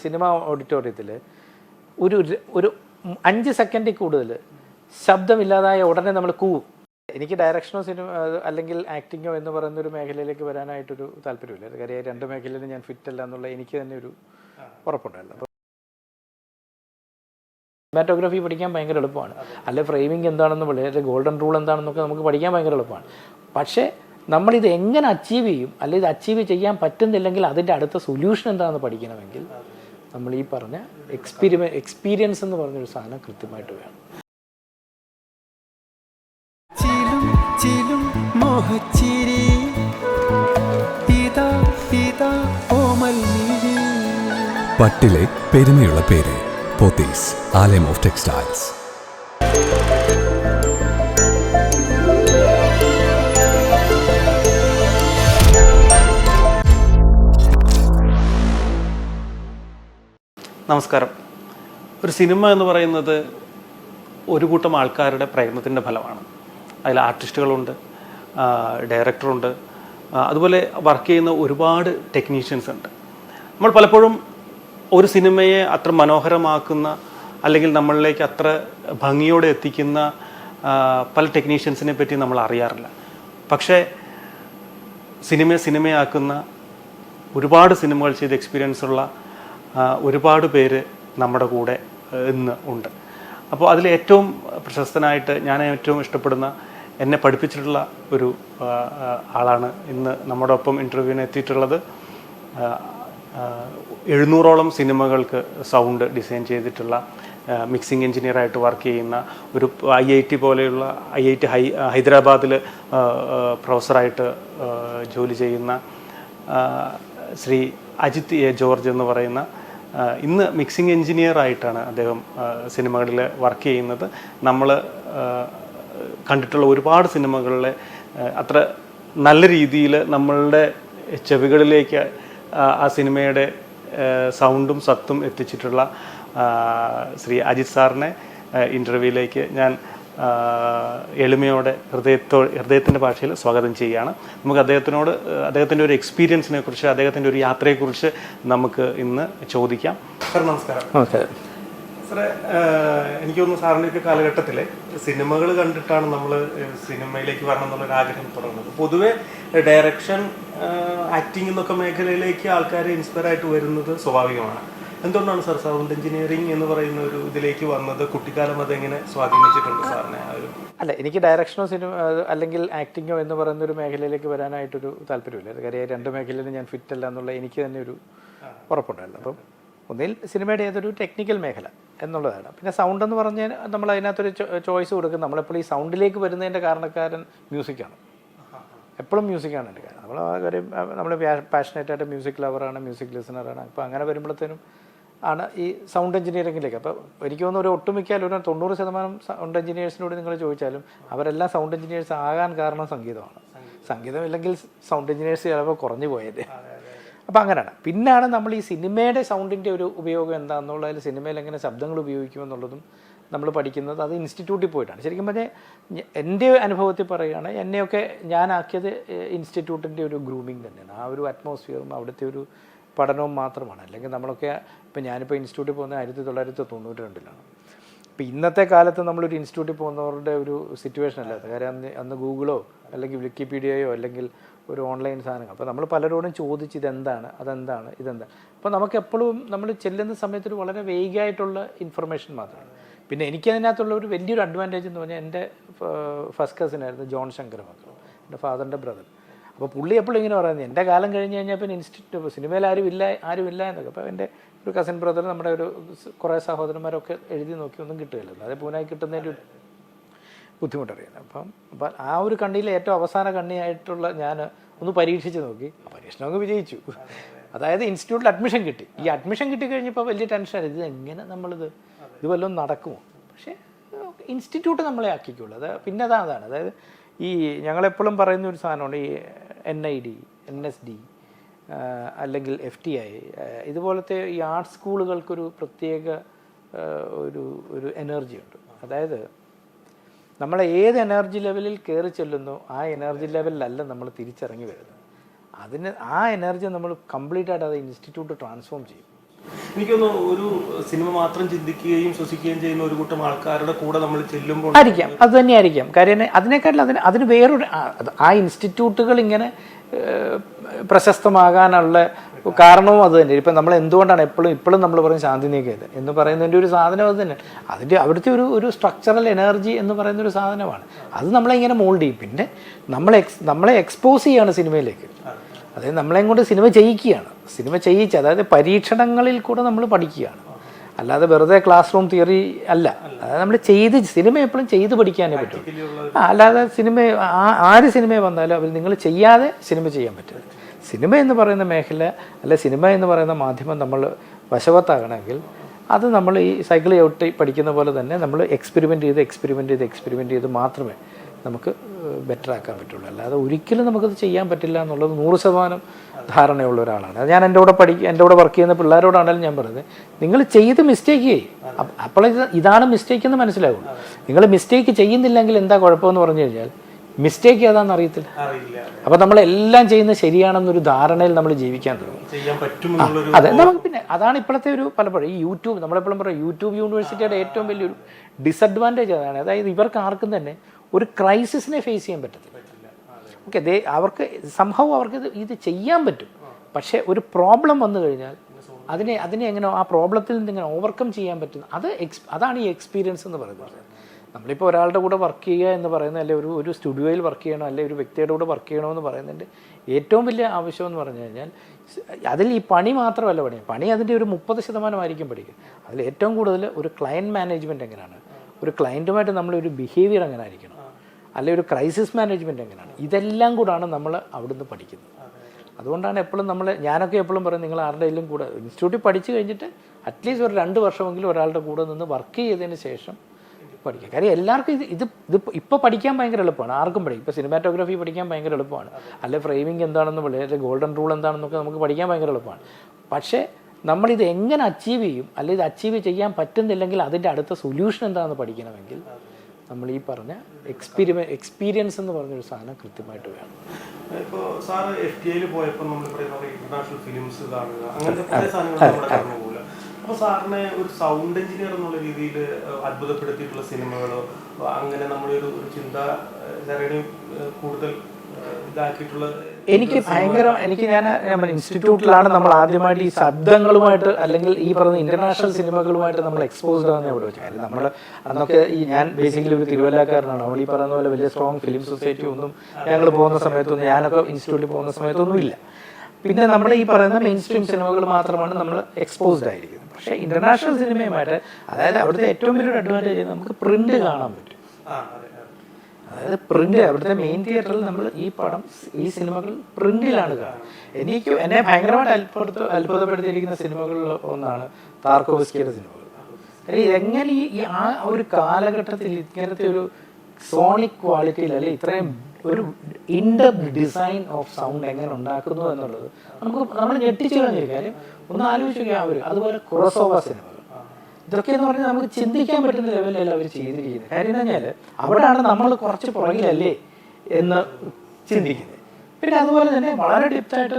Cinema ഓഡിറ്റോറിയത്തിൽ ഒരു ഒരു അഞ്ച് സെക്കൻഡിൽ കൂടുതൽ ശബ്ദമില്ലാതായ ഉടനെ നമ്മൾ കൂ എനിക്ക് ഡയറക്ഷനോ സിനിമ അല്ലെങ്കിൽ ആക്ടിങ്ങോ എന്ന് പറയുന്ന ഒരു മേഖലയിലേക്ക് വരാനായിട്ടൊരു താല്പര്യമില്ല. കാര്യം രണ്ട് മേഖലയിലും ഞാൻ ഫിറ്റ് അല്ല എന്നുള്ള എനിക്ക് തന്നെ ഒരു ഉറപ്പുണ്ടായിരുന്നു. അപ്പോൾ സിനിമാറ്റോഗ്രാഫി പഠിക്കാൻ ഭയങ്കര എളുപ്പമാണ്. അല്ലെ ഫ്രെയിമിംഗ് എന്താണെന്ന് അല്ലെങ്കിൽ ഗോൾഡൻ റൂൾ എന്താണെന്നൊക്കെ നമുക്ക് പഠിക്കാൻ ഭയങ്കര എളുപ്പമാണ്. പക്ഷേ നമ്മളിത് എങ്ങനെ അച്ചീവ് ചെയ്യും അല്ലെങ്കിൽ ഇത് അച്ചീവ് ചെയ്യാൻ പറ്റുന്നില്ലെങ്കിൽ അതിന്റെ അടുത്ത സൊല്യൂഷൻ എന്താണെന്ന് പഠിക്കണമെങ്കിൽ നമ്മൾ ഈ പറഞ്ഞ എക്സ്പീരിമെ എക്സ്പീരിയൻസ് എന്ന് പറഞ്ഞൊരു സാധനം കൃത്യമായിട്ട് വേണം. ചിലും ചിലും മോഹച്ചിരി. ഇതാ ഇതാ ഓമൽ മിഴി പട്ടിലെ പെരുമയുള്ള പേര് പോത്തീസ് ആലയം ഓഫ് ടെക്സ്റ്റൈൽസ്. നമസ്കാരം. ഒരു സിനിമ എന്ന് പറയുന്നത് ഒരു കൂട്ടം ആൾക്കാരുടെ പ്രയത്നത്തിന്റെ ഫലമാണ്. അതിൽ ആർട്ടിസ്റ്റുകളുണ്ട് ഡയറക്ടറുണ്ട് അതുപോലെ വർക്ക് ചെയ്യുന്ന ഒരുപാട് ടെക്നീഷ്യൻസ് ഉണ്ട്. നമ്മൾ പലപ്പോഴും ഒരു സിനിമയെ അത്ര മനോഹരമാക്കുന്ന അല്ലെങ്കിൽ നമ്മളിലേക്ക് അത്ര ഭംഗിയോടെ എത്തിക്കുന്ന പല ടെക്നീഷ്യൻസിനെ പറ്റി നമ്മൾ അറിയാറില്ല. പക്ഷേ സിനിമയെ സിനിമയാക്കുന്ന ഒരുപാട് സിനിമകൾ ചെയ്ത് എക്സ്പീരിയൻസ് ഉള്ള ഒരുപാട് പേര് നമ്മുടെ കൂടെ ഇന്ന് ഉണ്ട്. അപ്പോൾ അതിൽ ഏറ്റവും പ്രശസ്തനായിട്ട് ഞാൻ ഏറ്റവും ഇഷ്ടപ്പെടുന്ന എന്നെ പഠിപ്പിച്ചിട്ടുള്ള ഒരു ആളാണ് ഇന്ന് നമ്മുടെ ഒപ്പം ഇന്റർവ്യൂവിന് എത്തിയിട്ടുള്ളത്. എഴുന്നൂറോളം സിനിമകൾക്ക് സൗണ്ട് ഡിസൈൻ ചെയ്തിട്ടുള്ള മിക്സിംഗ് എഞ്ചിനീയറായിട്ട് വർക്ക് ചെയ്യുന്ന ഒരു ഐ ഐ ടി പോലെയുള്ള ഐ ഐ ടി ഹൈ ഹൈദരാബാദിൽ പ്രൊഫസറായിട്ട് ജോലി ചെയ്യുന്ന ശ്രീ അജിത് എ ജോർജ് എന്ന് പറയുന്ന ഇന്ന് മിക്സിംഗ് എഞ്ചിനീയർ ആയിട്ടാണ് അദ്ദേഹം സിനിമകളിൽ വർക്ക് ചെയ്യുന്നത്. നമ്മൾ കണ്ടിട്ടുള്ള ഒരുപാട് സിനിമകളിലെ അത്ര നല്ല രീതിയിൽ നമ്മളുടെ ചെവികളിലേക്ക് ആ, സിനിമയുടെ സൗണ്ടും സത്തും എത്തിച്ചിട്ടുള്ള ശ്രീ അജിത് സാറിനെ ഇന്റർവ്യൂവിലേക്ക് ഞാൻ എളിമയോടെ ഹൃദയത്തോ ഹൃദയത്തിന്റെ ഭാഷയിൽ സ്വാഗതം ചെയ്യുകയാണ്. നമുക്ക് അദ്ദേഹത്തിനോട് അദ്ദേഹത്തിന്റെ ഒരു എക്സ്പീരിയൻസിനെ കുറിച്ച് അദ്ദേഹത്തിന്റെ ഒരു യാത്രയെക്കുറിച്ച് നമുക്ക് ഇന്ന് ചോദിക്കാം. സാർ നമസ്കാരം. നമസ്കാരം സാറേ എനിക്ക് തോന്നുന്നു സാറിന്റെ ഒക്കെ കാലഘട്ടത്തിൽ സിനിമകൾ കണ്ടിട്ടാണ് നമ്മൾ സിനിമയിലേക്ക് വരണം എന്നുള്ളൊരു ആഗ്രഹം തുടങ്ങുന്നത്. പൊതുവെ ഡയറക്ഷൻ ആക്ടിങ് എന്നൊക്കെ മേഖലയിലേക്ക് ആൾക്കാർ ഇൻസ്പയർ ആയിട്ട് വരുന്നത് സ്വാഭാവികമാണ്. എന്തുകൊണ്ടാണ് സാർ സൗണ്ട് എഞ്ചിനീയറിംഗ് എന്ന് പറയുന്ന ഒരു ഇതിലേക്ക് വന്നത്? കുട്ടിക്കാലം അത് അതെങ്ങനെ സ്വാധീനിച്ചിട്ടുണ്ട് സാറിനെ? ആ ഒരു അല്ല എനിക്ക് ഡയറക്ഷനോ സിനിമ അല്ലെങ്കിൽ ആക്ടിങ്ങോ എന്ന് പറയുന്ന ഒരു മേഖലയിലേക്ക് വരാനായിട്ടൊരു താല്പര്യമില്ല. കാര്യം രണ്ട് മേഖലയിലും ഞാൻ ഫിറ്റ് അല്ല എന്നുള്ള എനിക്ക് തന്നെ ഒരു ഉറപ്പുണ്ടായിരുന്നു അപ്പം ഒന്നിൽ സിനിമയുടെ ഏതൊരു ടെക്നിക്കൽ മേഖല എന്നുള്ളതാണ്. പിന്നെ സൗണ്ട് എന്ന് പറഞ്ഞാൽ നമ്മൾ അതിനകത്തൊരു ചോയ്സ് കൊടുക്കും നമ്മളെപ്പോൾ ഈ സൗണ്ടിലേക്ക് വരുന്നതിന്റെ കാരണക്കാരൻ മ്യൂസിക്കാണ് എപ്പോഴും മ്യൂസിക്കാണ് എന്റെ കാര്യം. നമ്മൾ കാര്യം നമ്മൾ പാഷനേറ്റ് ആയിട്ട് മ്യൂസിക് ലവറാണ് മ്യൂസിക് ലിസണറാണ് അപ്പോൾ അങ്ങനെ വരുമ്പോഴത്തേനും ആണ് ഈ സൗണ്ട് എഞ്ചിനീയറിംഗിലേക്ക് അപ്പോൾ എനിക്ക് തോന്നുന്നു ഒരു ഒട്ടുമിക്കാലും ഒരു തൊണ്ണൂറ് ശതമാനം സൗണ്ട് എഞ്ചിനീയേഴ്സിനോട് നിങ്ങൾ ചോദിച്ചാലും അവരെല്ലാം സൗണ്ട് എഞ്ചിനീയേഴ്സ് ആകാൻ കാരണം സംഗീതമാണ്. സംഗീതം. ഇല്ലെങ്കിൽ സൗണ്ട് എഞ്ചിനീയേഴ്സ് ചിലപ്പോൾ കുറഞ്ഞു പോയത് അപ്പോൾ അങ്ങനെയാണ്. പിന്നാണ് നമ്മൾ ഈ സിനിമയുടെ സൗണ്ടിന്റെ ഒരു ഉപയോഗം എന്താണെന്നുള്ളതിൽ സിനിമയിൽ എങ്ങനെ ശബ്ദങ്ങൾ ഉപയോഗിക്കുമെന്നുള്ളതും നമ്മൾ പഠിക്കുന്നത് അത് ഇൻസ്റ്റിറ്റ്യൂട്ടിൽ പോയിട്ടാണ്. ശരിക്കും പറഞ്ഞാൽ എന്റെ അനുഭവത്തിൽ പറയുകയാണ് എന്നെയൊക്കെ ഞാനാക്കിയത് ഇൻസ്റ്റിറ്റ്യൂട്ടിന്റെ ഒരു ഗ്രൂമിങ് തന്നെയാണ്. ആ ഒരു അറ്റ്മോസ്ഫിയറും അവിടുത്തെ ഒരു പഠനവും മാത്രമാണ്. അല്ലെങ്കിൽ നമ്മളൊക്കെ ഇപ്പം ഞാനിപ്പോൾ ഇൻസ്റ്റിറ്റ്യൂട്ടിൽ പോകുന്നത് ആയിരത്തി തൊള്ളായിരത്തി തൊണ്ണൂറ്റി രണ്ടിലാണ്. ഇപ്പം ഇന്നത്തെ കാലത്ത് നമ്മളൊരു ഇൻസ്റ്റിറ്റ്യൂട്ടിൽ പോകുന്നവരുടെ ഒരു സിറ്റുവേഷൻ അല്ല കാര്യം അന്ന് അന്ന് ഗൂഗിളോ അല്ലെങ്കിൽ വിക്കിപീഡിയയോ അല്ലെങ്കിൽ ഒരു ഓൺലൈൻ സാധനങ്ങൾ. അപ്പോൾ നമ്മൾ പലരോടും ചോദിച്ച് ഇതെന്താണ് അതെന്താണ് ഇതെന്താണ് അപ്പോൾ നമുക്ക് എപ്പോഴും നമ്മൾ ചെല്ലുന്ന സമയത്ത് ഒരു വളരെ വേഗമായിട്ടുള്ള ഇൻഫർമേഷൻ മാത്രമാണ്. പിന്നെ എനിക്ക് എനിക്കതിനകത്തുള്ള ഒരു വലിയൊരു അഡ്വാന്റേജ് എന്ന് പറഞ്ഞാൽ എന്റെ ഫസ്റ്റ് കസിനായിരുന്നു ജോൺ ശങ്കർ മക്കളും എന്റെ ഫാദറിന്റെ ബ്രദർ അപ്പോൾ പുള്ളി എപ്പോഴും ഇങ്ങനെ പറയുന്നത് എന്റെ കാലം കഴിഞ്ഞ് കഴിഞ്ഞാൽ പിന്നെ ഇൻസ്റ്റിറ്റ്യൂട്ട് സിനിമയിൽ ആരും ഇല്ല ആരും ഇല്ല എന്നൊക്കെ. അപ്പോൾ എന്റെ ഒരു കസിൻ ബ്രദർ നമ്മുടെ ഒരു കുറേ സഹോദരന്മാരൊക്കെ എഴുതി നോക്കി ഒന്നും കിട്ടുകയില്ല. അതേ പൂനായി കിട്ടുന്നതിന്റെ ഒരു ബുദ്ധിമുട്ടറിയാം. അപ്പം അപ്പം ആ ഒരു കണ്ണിയിലെ ഏറ്റവും അവസാന കണ്ണിയായിട്ടുള്ള ഞാൻ ഒന്ന് പരീക്ഷിച്ച് നോക്കി. പരീക്ഷണം അങ്ങ് വിജയിച്ചു. അതായത് ഇൻസ്റ്റിറ്റ്യൂട്ടിൽ അഡ്മിഷൻ കിട്ടി. ഈ അഡ്മിഷൻ കിട്ടി കഴിഞ്ഞപ്പോൾ വലിയ ടെൻഷൻ ഇത് എങ്ങനെ നമ്മളിത് ഇത് വല്ലതും നടക്കുമോ? പക്ഷേ ഇൻസ്റ്റിറ്റ്യൂട്ട് നമ്മളെ ആക്കിക്കുള്ളൂ. അത് പിന്നെ അതാണ് അതായത് ഈ ഞങ്ങളെപ്പോഴും പറയുന്ന ഒരു സാധനമാണ് ഈ N I D N S D അല്ലെങ്കിൽ എഫ് ടി ഐ ഇതുപോലത്തെ ഈ ആർട്ട് സ്കൂളുകൾക്കൊരു പ്രത്യേക ഒരു ഒരു എനർജി ഉണ്ട്. അതായത് നമ്മൾ ഏത് എനർജി ലെവലിൽ കയറി ചെല്ലുന്നു ആ എനർജി ലെവലിലല്ല നമ്മൾ തിരിച്ചിറങ്ങി വരുന്നത്. അതിന് ആ എനർജി നമ്മൾ കംപ്ലീറ്റ് ആയിട്ട് അത് ഇൻസ്റ്റിറ്റ്യൂട്ട് ട്രാൻസ്ഫോം ചെയ്യും. എനിക്കൊന്ന് ഒരു സിനിമ മാത്രം ചിന്തിക്കുകയും ശ്വസിക്കുകയും ചെയ്യുന്ന ഒരു കൂട്ടം ആൾക്കാരുടെ കൂടെ നമ്മൾ ചെല്ലുമ്പോൾ ആയിരിക്കാം. അത് തന്നെയായിരിക്കാം. കാര്യം അതിനേക്കാട്ടിൽ അതിന് അതിന് വേറൊരു ആ- ഇൻസ്റ്റിറ്റ്യൂട്ടുകൾ ഇങ്ങനെ പ്രശസ്തമാകാനുള്ള കാരണവും അത് തന്നെ. ഇപ്പം നമ്മൾ എന്തുകൊണ്ടാണ് എപ്പോഴും ഇപ്പോഴും നമ്മൾ പറയും ശാന്തിനികേതൻ എന്ന് പറയുന്നതിന്റെ ഒരു സാധനം അത് തന്നെ. അതിന്റെ അവിടുത്തെ ഒരു ഒരു സ്ട്രക്ചറൽ എനർജി എന്ന് പറയുന്ന ഒരു സാധനമാണ്. അത് നമ്മളെ ഇങ്ങനെ മോൾഡ് ചെയ്യും. പിന്നെ നമ്മളെ നമ്മളെ എക്സ്പോസ് ചെയ്യാണ് സിനിമയിലേക്ക്. അതായത് നമ്മളെയും കൊണ്ട് സിനിമ ചെയ്യിക്കുകയാണ്. സിനിമ ചെയ്യിച്ച് അതായത് പരീക്ഷണങ്ങളിൽ കൂടെ നമ്മൾ പഠിക്കുകയാണ്. അല്ലാതെ വെറുതെ ക്ലാസ് റൂം തിയറി അല്ല. അതായത് നമ്മൾ ചെയ്ത് സിനിമ എപ്പോഴും ചെയ്ത് പഠിക്കാനേ പറ്റും. അല്ലാതെ സിനിമ ആര് സിനിമ വന്നാലും അവർ നിങ്ങൾ ചെയ്യാതെ സിനിമ ചെയ്യാൻ പറ്റില്ല സിനിമ എന്ന് പറയുന്ന മേഖല അല്ലെ സിനിമ എന്ന് പറയുന്ന മാധ്യമം നമ്മൾ വശവത്താകണമെങ്കിൽ അത് നമ്മൾ ഈ സൈക്കിൾ ചവിട്ടി പഠിക്കുന്ന പോലെ തന്നെ നമ്മൾ എക്സ്പെരിമെന്റ് ചെയ്ത് എക്സ്പെരിമെന്റ് ചെയ്ത് എക്സ്പെരിമെന്റ് ചെയ്ത് മാത്രമേ നമുക്ക് ബെറ്റർ ആക്കാൻ പറ്റുള്ളൂ. അല്ലാതെ ഒരിക്കലും നമുക്കത് ചെയ്യാൻ പറ്റില്ല എന്നുള്ളത് നൂറ് ശതമാനം ധാരണയുള്ള ഒരാളാണ്. അത് ഞാൻ എന്റെ കൂടെ പഠിക്കുക എന്റെ കൂടെ വർക്ക് ചെയ്യുന്ന പിള്ളേരോടാണെങ്കിലും ഞാൻ പറയുന്നത്. നിങ്ങൾ ചെയ്ത് മിസ്റ്റേക്ക് ചെയ്യും. അപ്പോൾ ഇതാണ് മിസ്റ്റേക്ക് എന്ന് മനസ്സിലാവും നിങ്ങൾ മിസ്റ്റേക്ക് ചെയ്യുന്നില്ലെങ്കിൽ എന്താ കുഴപ്പമെന്ന് പറഞ്ഞു കഴിഞ്ഞാൽ മിസ്റ്റേക്ക് ഏതാണെന്ന് അറിയത്തില്ല. അപ്പോൾ നമ്മളെല്ലാം ചെയ്യുന്നത് ശരിയാണെന്നൊരു ധാരണയിൽ നമ്മൾ ജീവിക്കാൻ തുടങ്ങും. അതെ നമുക്ക് പിന്നെ അതാണ് ഇപ്പോഴത്തെ ഒരു പലപ്പോഴും ഈ യൂട്യൂബ് നമ്മളെപ്പോഴും പറയും യൂട്യൂബ് യൂണിവേഴ്സിറ്റിയുടെ ഏറ്റവും വലിയൊരു ഡിസഡ്വാന്റേജ് അതാണ്. അതായത് ഇവർക്ക് ആർക്കും തന്നെ ഒരു ക്രൈസിസിനെ ഫേസ് ചെയ്യാൻ പറ്റത്തില്ല. ഓക്കെ ദേ അവർക്ക് സംഭവം അവർക്ക് ഇത് ഇത് ചെയ്യാൻ പറ്റും. പക്ഷേ ഒരു പ്രോബ്ലം വന്നു കഴിഞ്ഞാൽ അതിനെ അതിനെ എങ്ങനെ ആ പ്രോബ്ലത്തിൽ നിന്ന് ഇങ്ങനെ ഓവർകം ചെയ്യാൻ പറ്റുന്ന അത് എക്സ് അതാണ് ഈ എക്സ്പീരിയൻസ് എന്ന് പറയുന്നത്. നമ്മളിപ്പോൾ ഒരാളുടെ കൂടെ വർക്ക് ചെയ്യുക എന്ന് പറയുന്നത് അല്ലെ ഒരു ഒരു സ്റ്റുഡിയോയിൽ വർക്ക് ചെയ്യണോ അല്ലെ ഒരു വ്യക്തിയുടെ കൂടെ വർക്ക് ചെയ്യണമെന്ന് പറയുന്നതിന്റെ ഏറ്റവും വലിയ ആവശ്യം എന്ന് പറഞ്ഞു കഴിഞ്ഞാൽ അതിൽ ഈ പണി മാത്രമല്ല പണി. പണി അതിന്റെ ഒരു മുപ്പത് ശതമാനമായിരിക്കും പഠിക്കുക. അതിൽ ഏറ്റവും കൂടുതൽ ഒരു ക്ലയന്റ് മാനേജ്മെന്റ് എങ്ങനെയാണ്? ഒരു ക്ലയന്റുമായിട്ട് നമ്മളൊരു ബിഹേവിയർ എങ്ങനെ ആയിരിക്കണം അല്ലെ ഒരു ക്രൈസിസ് മാനേജ്മെന്റ് എങ്ങനെയാണ്? ഇതെല്ലാം കൂടാണ് നമ്മൾ അവിടുന്ന് പഠിക്കുന്നത്. അതുകൊണ്ടാണ് എപ്പോഴും നമ്മൾ ഞാനൊക്കെ എപ്പോഴും പറയും നിങ്ങൾ ആരുടെയെങ്കിലും കൂടെ ഇൻസ്റ്റിറ്റ്യൂട്ടിൽ പഠിച്ചു കഴിഞ്ഞിട്ട് അറ്റ്ലീസ്റ്റ് ഒരു രണ്ട് വർഷമെങ്കിലും ഒരാളുടെ കൂടെ നിന്ന് വർക്ക് ചെയ്തതിന് ശേഷം പഠിക്കുക. കാര്യം എല്ലാവർക്കും ഇത് ഇത് ഇത് ഇപ്പോൾ പഠിക്കാൻ ഭയങ്കര എളുപ്പമാണ്. ആർക്കും പഠിക്കും. ഇപ്പോൾ സിനിമാറ്റോഗ്രാഫി പഠിക്കാൻ ഭയങ്കര എളുപ്പമാണ്. അല്ലെ ഫ്രെയിമിംഗ് എന്താണെന്ന് അല്ലെങ്കിൽ ഗോൾഡൻ റൂൾ എന്താണെന്നൊക്കെ നമുക്ക് പഠിക്കാൻ ഭയങ്കര എളുപ്പമാണ്. പക്ഷേ നമ്മളിത് എങ്ങനെ അച്ചീവ് ചെയ്യും അല്ലെങ്കിൽ ഇത് അച്ചീവ് ചെയ്യാൻ പറ്റുന്നില്ലെങ്കിൽ അതിന്റെ അടുത്ത സൊല്യൂഷൻ എന്താണെന്ന് പഠിക്കണമെങ്കിൽ നമ്മൾ ഈ പറഞ്ഞ എക്സ്പീരിമെ എക്സ്പീരിയൻസ് എന്ന് പറഞ്ഞൊരു സാധനം കൃത്യമായിട്ട് വേണം. ഇപ്പോൾ സാർ എഫ് ടി ഐയിൽ പോയപ്പോൾ നമ്മൾ ഇന്റർനാഷണൽ ഫിലിംസ് കാണുക അങ്ങനത്തെ പല സാധനങ്ങൾ അപ്പോൾ സാറിനെ ഒരു സൗണ്ട് എഞ്ചിനീയർ എന്നുള്ള രീതിയിൽ അത്ഭുതപ്പെടുത്തിയിട്ടുള്ള സിനിമകളോ അങ്ങനെ നമ്മളൊരു ഒരു ചിന്താധാരയും കൂടുതൽ ഇതാക്കിയിട്ടുള്ള എനിക്ക് ഭയങ്കര എനിക്ക് ഞാൻ ഇൻസ്റ്റിറ്റ്യൂട്ടിലാണ് നമ്മൾ ആദ്യമായിട്ട് ഈ ശബ്ദങ്ങളുമായിട്ട് അല്ലെങ്കിൽ ഈ പറയുന്ന ഇന്റർനാഷണൽ സിനിമകളുമായിട്ട് നമ്മൾ എക്സ്പോസ്ഡ് ആണെന്ന് ഇവിടെ വെച്ചാൽ നമ്മൾ അന്നൊക്കെ ഈ ഞാൻ ബേസിക്കലി ഒരു തിരുവല്ലക്കാരനാണ്. അവൾ ഈ പറയുന്ന പോലെ വലിയ സ്ട്രോങ് ഫിലിം സൊസൈറ്റി ഒന്നും ഞങ്ങൾ പോകുന്ന സമയത്തൊന്നും ഞാനൊക്കെ ഇൻസ്റ്റിറ്റ്യൂട്ടിൽ പോകുന്ന സമയത്തൊന്നും ഇല്ല. പിന്നെ നമ്മുടെ ഈ പറയുന്ന മെയിൻ സ്ട്രീം സിനിമകൾ മാത്രമാണ് നമ്മൾ എക്സ്പോസ്ഡ് ആയിരിക്കുന്നത്. പക്ഷേ ഇന്റർനാഷണൽ സിനിമയുമായിട്ട് അതായത് അവിടുത്തെ ഏറ്റവും വലിയൊരു അഡ്വാന്റേജ് നമുക്ക് പ്രിന്റ് കാണാൻ പറ്റും. അതായത് പ്രിന്റ് അവിടുത്തെ മെയിൻ തിയേറ്ററിൽ നമ്മൾ ഈ പടം ഈ സിനിമകൾ പ്രിന്റിലാണ് കാണുന്നത് എനിക്ക് എന്നെ ഭയങ്കരമായിട്ട് അത്ഭുത അത്ഭുതപ്പെടുത്തിയിരിക്കുന്ന സിനിമകളിൽ ഒന്നാണ് താർക്കോവസ്കിയുടെ സിനിമകൾ. കാര്യം എങ്ങനെ ഈ ആ ഒരു കാലഘട്ടത്തിൽ ഇങ്ങനത്തെ ഒരു സോണിക് ക്വാളിറ്റിയിൽ അല്ലെ ഇത്രയും ഒരു ഇൻഡബ് ഡിസൈൻ ഓഫ് സൗണ്ട് എങ്ങനെ ഉണ്ടാക്കുന്നു എന്നുള്ളത് നമുക്ക് നമ്മൾ ഞെട്ടിച്ചു കളഞ്ഞിരിക്കും കാര്യം. ഒന്ന് ആലോചിക്കുക അതുപോലെ ക്രോസോവ സിനിമകൾ. ഇതൊക്കെ എന്ന് പറഞ്ഞാൽ നമുക്ക് ചിന്തിക്കാൻ പറ്റുന്ന ലെവലിലല്ല അവർ ചെയ്തിരിക്കുന്നത്. കാര്യം എന്ന് പറഞ്ഞാൽ അവിടെയാണ് നമ്മൾ കുറച്ച് പുറകിലല്ലേ എന്ന് ചിന്തിക്കുന്നത്. പിന്നെ അതുപോലെ തന്നെ വളരെ ഡിപ്റ്റായിട്ട്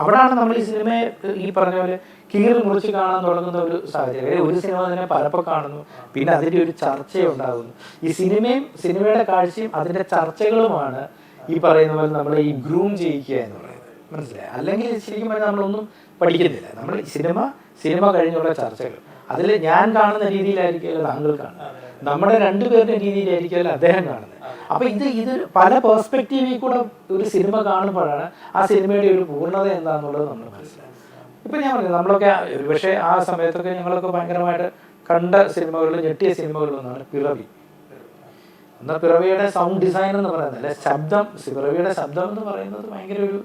അവിടെയാണ് നമ്മൾ ഈ സിനിമയെ ഈ പറഞ്ഞ പോലെ കീറി മുറിച്ച് കാണാൻ തുടങ്ങുന്ന ഒരു സാഹചര്യം. ഒരു സിനിമ തന്നെ പലപ്പോൾ കാണുന്നു പിന്നെ അതിന്റെ ഒരു ചർച്ചയുണ്ടാകുന്നു ഈ സിനിമയും സിനിമയുടെ കാഴ്ചയും അതിന്റെ ചർച്ചകളുമാണ് ഈ പറയുന്ന പോലെ നമ്മളെ ഈ ഗ്രൂം ചെയ്യിക്കുക എന്ന് പറയുന്നത്. മനസ്സിലായി? അല്ലെങ്കിൽ ശരിക്കും പറഞ്ഞാൽ നമ്മളൊന്നും പഠിക്കുന്നില്ല. നമ്മൾ സിനിമ സിനിമ കഴിഞ്ഞുള്ള ചർച്ചകൾ. അതിൽ ഞാൻ കാണുന്ന രീതിയിലായിരിക്കുമല്ലോ താങ്കൾ കാണുന്നത്. നമ്മുടെ രണ്ടുപേരുടെ രീതിയിലായിരിക്കുമല്ലോ അദ്ദേഹം കാണുന്നത്. അപ്പൊ ഇത് ഇത് പല പേർസ്പെക്റ്റീവിൽ കൂടെ ഒരു സിനിമ കാണുമ്പോഴാണ് ആ സിനിമയുടെ ഒരു പൂർണത എന്താണെന്നുള്ളത് നമ്മൾ മനസ്സിലാക്കുന്നത്. ഇപ്പൊ ഞാൻ പറഞ്ഞു നമ്മളൊക്കെ ഒരുപക്ഷെ ആ സമയത്തൊക്കെ ഞങ്ങളൊക്കെ ഭയങ്കരമായിട്ട് കണ്ട സിനിമകളിൽ ഞെട്ടിയ സിനിമകളിലൊന്നാണ് പിറവി. എന്നാൽ പിറവിയുടെ സൗണ്ട് ഡിസൈൻ എന്ന് പറയുന്നത് അല്ലെ ശബ്ദം പിറവിയുടെ ശബ്ദം എന്ന് പറയുന്നത് ഭയങ്കര ഒരു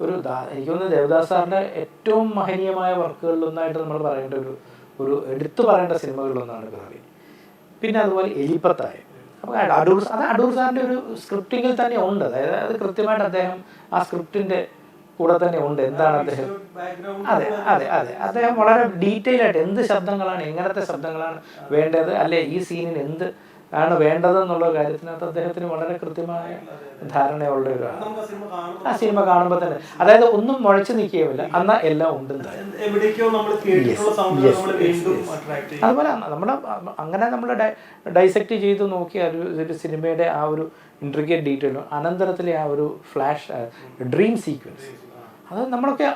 ഒരു എനിക്ക് തോന്നുന്നു ദേവദാസ് സാറിന്റെ ഏറ്റവും മഹനീയമായ വർക്കുകളിലൊന്നായിട്ട് നമ്മൾ പറയേണ്ട ഒരു ഒരു എടുത്തു പറയേണ്ട സിനിമകളിലൊന്നാണ് പിറവി പിന്നെ അതുപോലെ എലിപ്പത്തായ. അപ്പോൾ അടൂർ അത് അടൂർ സാറിന്റെ ഒരു സ്ക്രിപ്റ്റിങ്ങിൽ തന്നെ ഉണ്ട്. അതായത് അത് കൃത്യമായിട്ട് അദ്ദേഹം ആ സ്ക്രിപ്റ്റിന്റെ കൂടെ തന്നെ ഉണ്ട്. എന്താണ് അദ്ദേഹം അതെ അതെ അതെ. അദ്ദേഹം വളരെ ഡീറ്റെയിൽ ആയിട്ട് എന്ത് ശബ്ദങ്ങളാണ് എങ്ങനത്തെ ശബ്ദങ്ങളാണ് വേണ്ടത് അല്ലെ ഈ സീനിന് എന്ത് ആണ് വേണ്ടതെന്നുള്ള കാര്യത്തിനകത്ത് അദ്ദേഹത്തിന് വളരെ കൃത്യമായ ധാരണയുള്ള ഒരു ആ സിനിമ കാണുമ്പോൾ തന്നെ. അതായത് ഒന്നും മുഴച്ചു നിൽക്കുകയുമില്ല. എന്നാൽ എല്ലാം ഉണ്ട് അതുപോലെ നമ്മുടെ അങ്ങനെ നമ്മൾ ഡൈസെക്ട് ചെയ്ത് നോക്കിയ ഒരു സിനിമയുടെ ആ ഒരു ഇൻട്രിഗേറ്റ് ഡീറ്റെയിലും അനന്തരത്തിലെ ആ ഒരു ഫ്ലാഷ് ഡ്രീം സീക്വൻസ് അത് നമ്മളൊക്കെ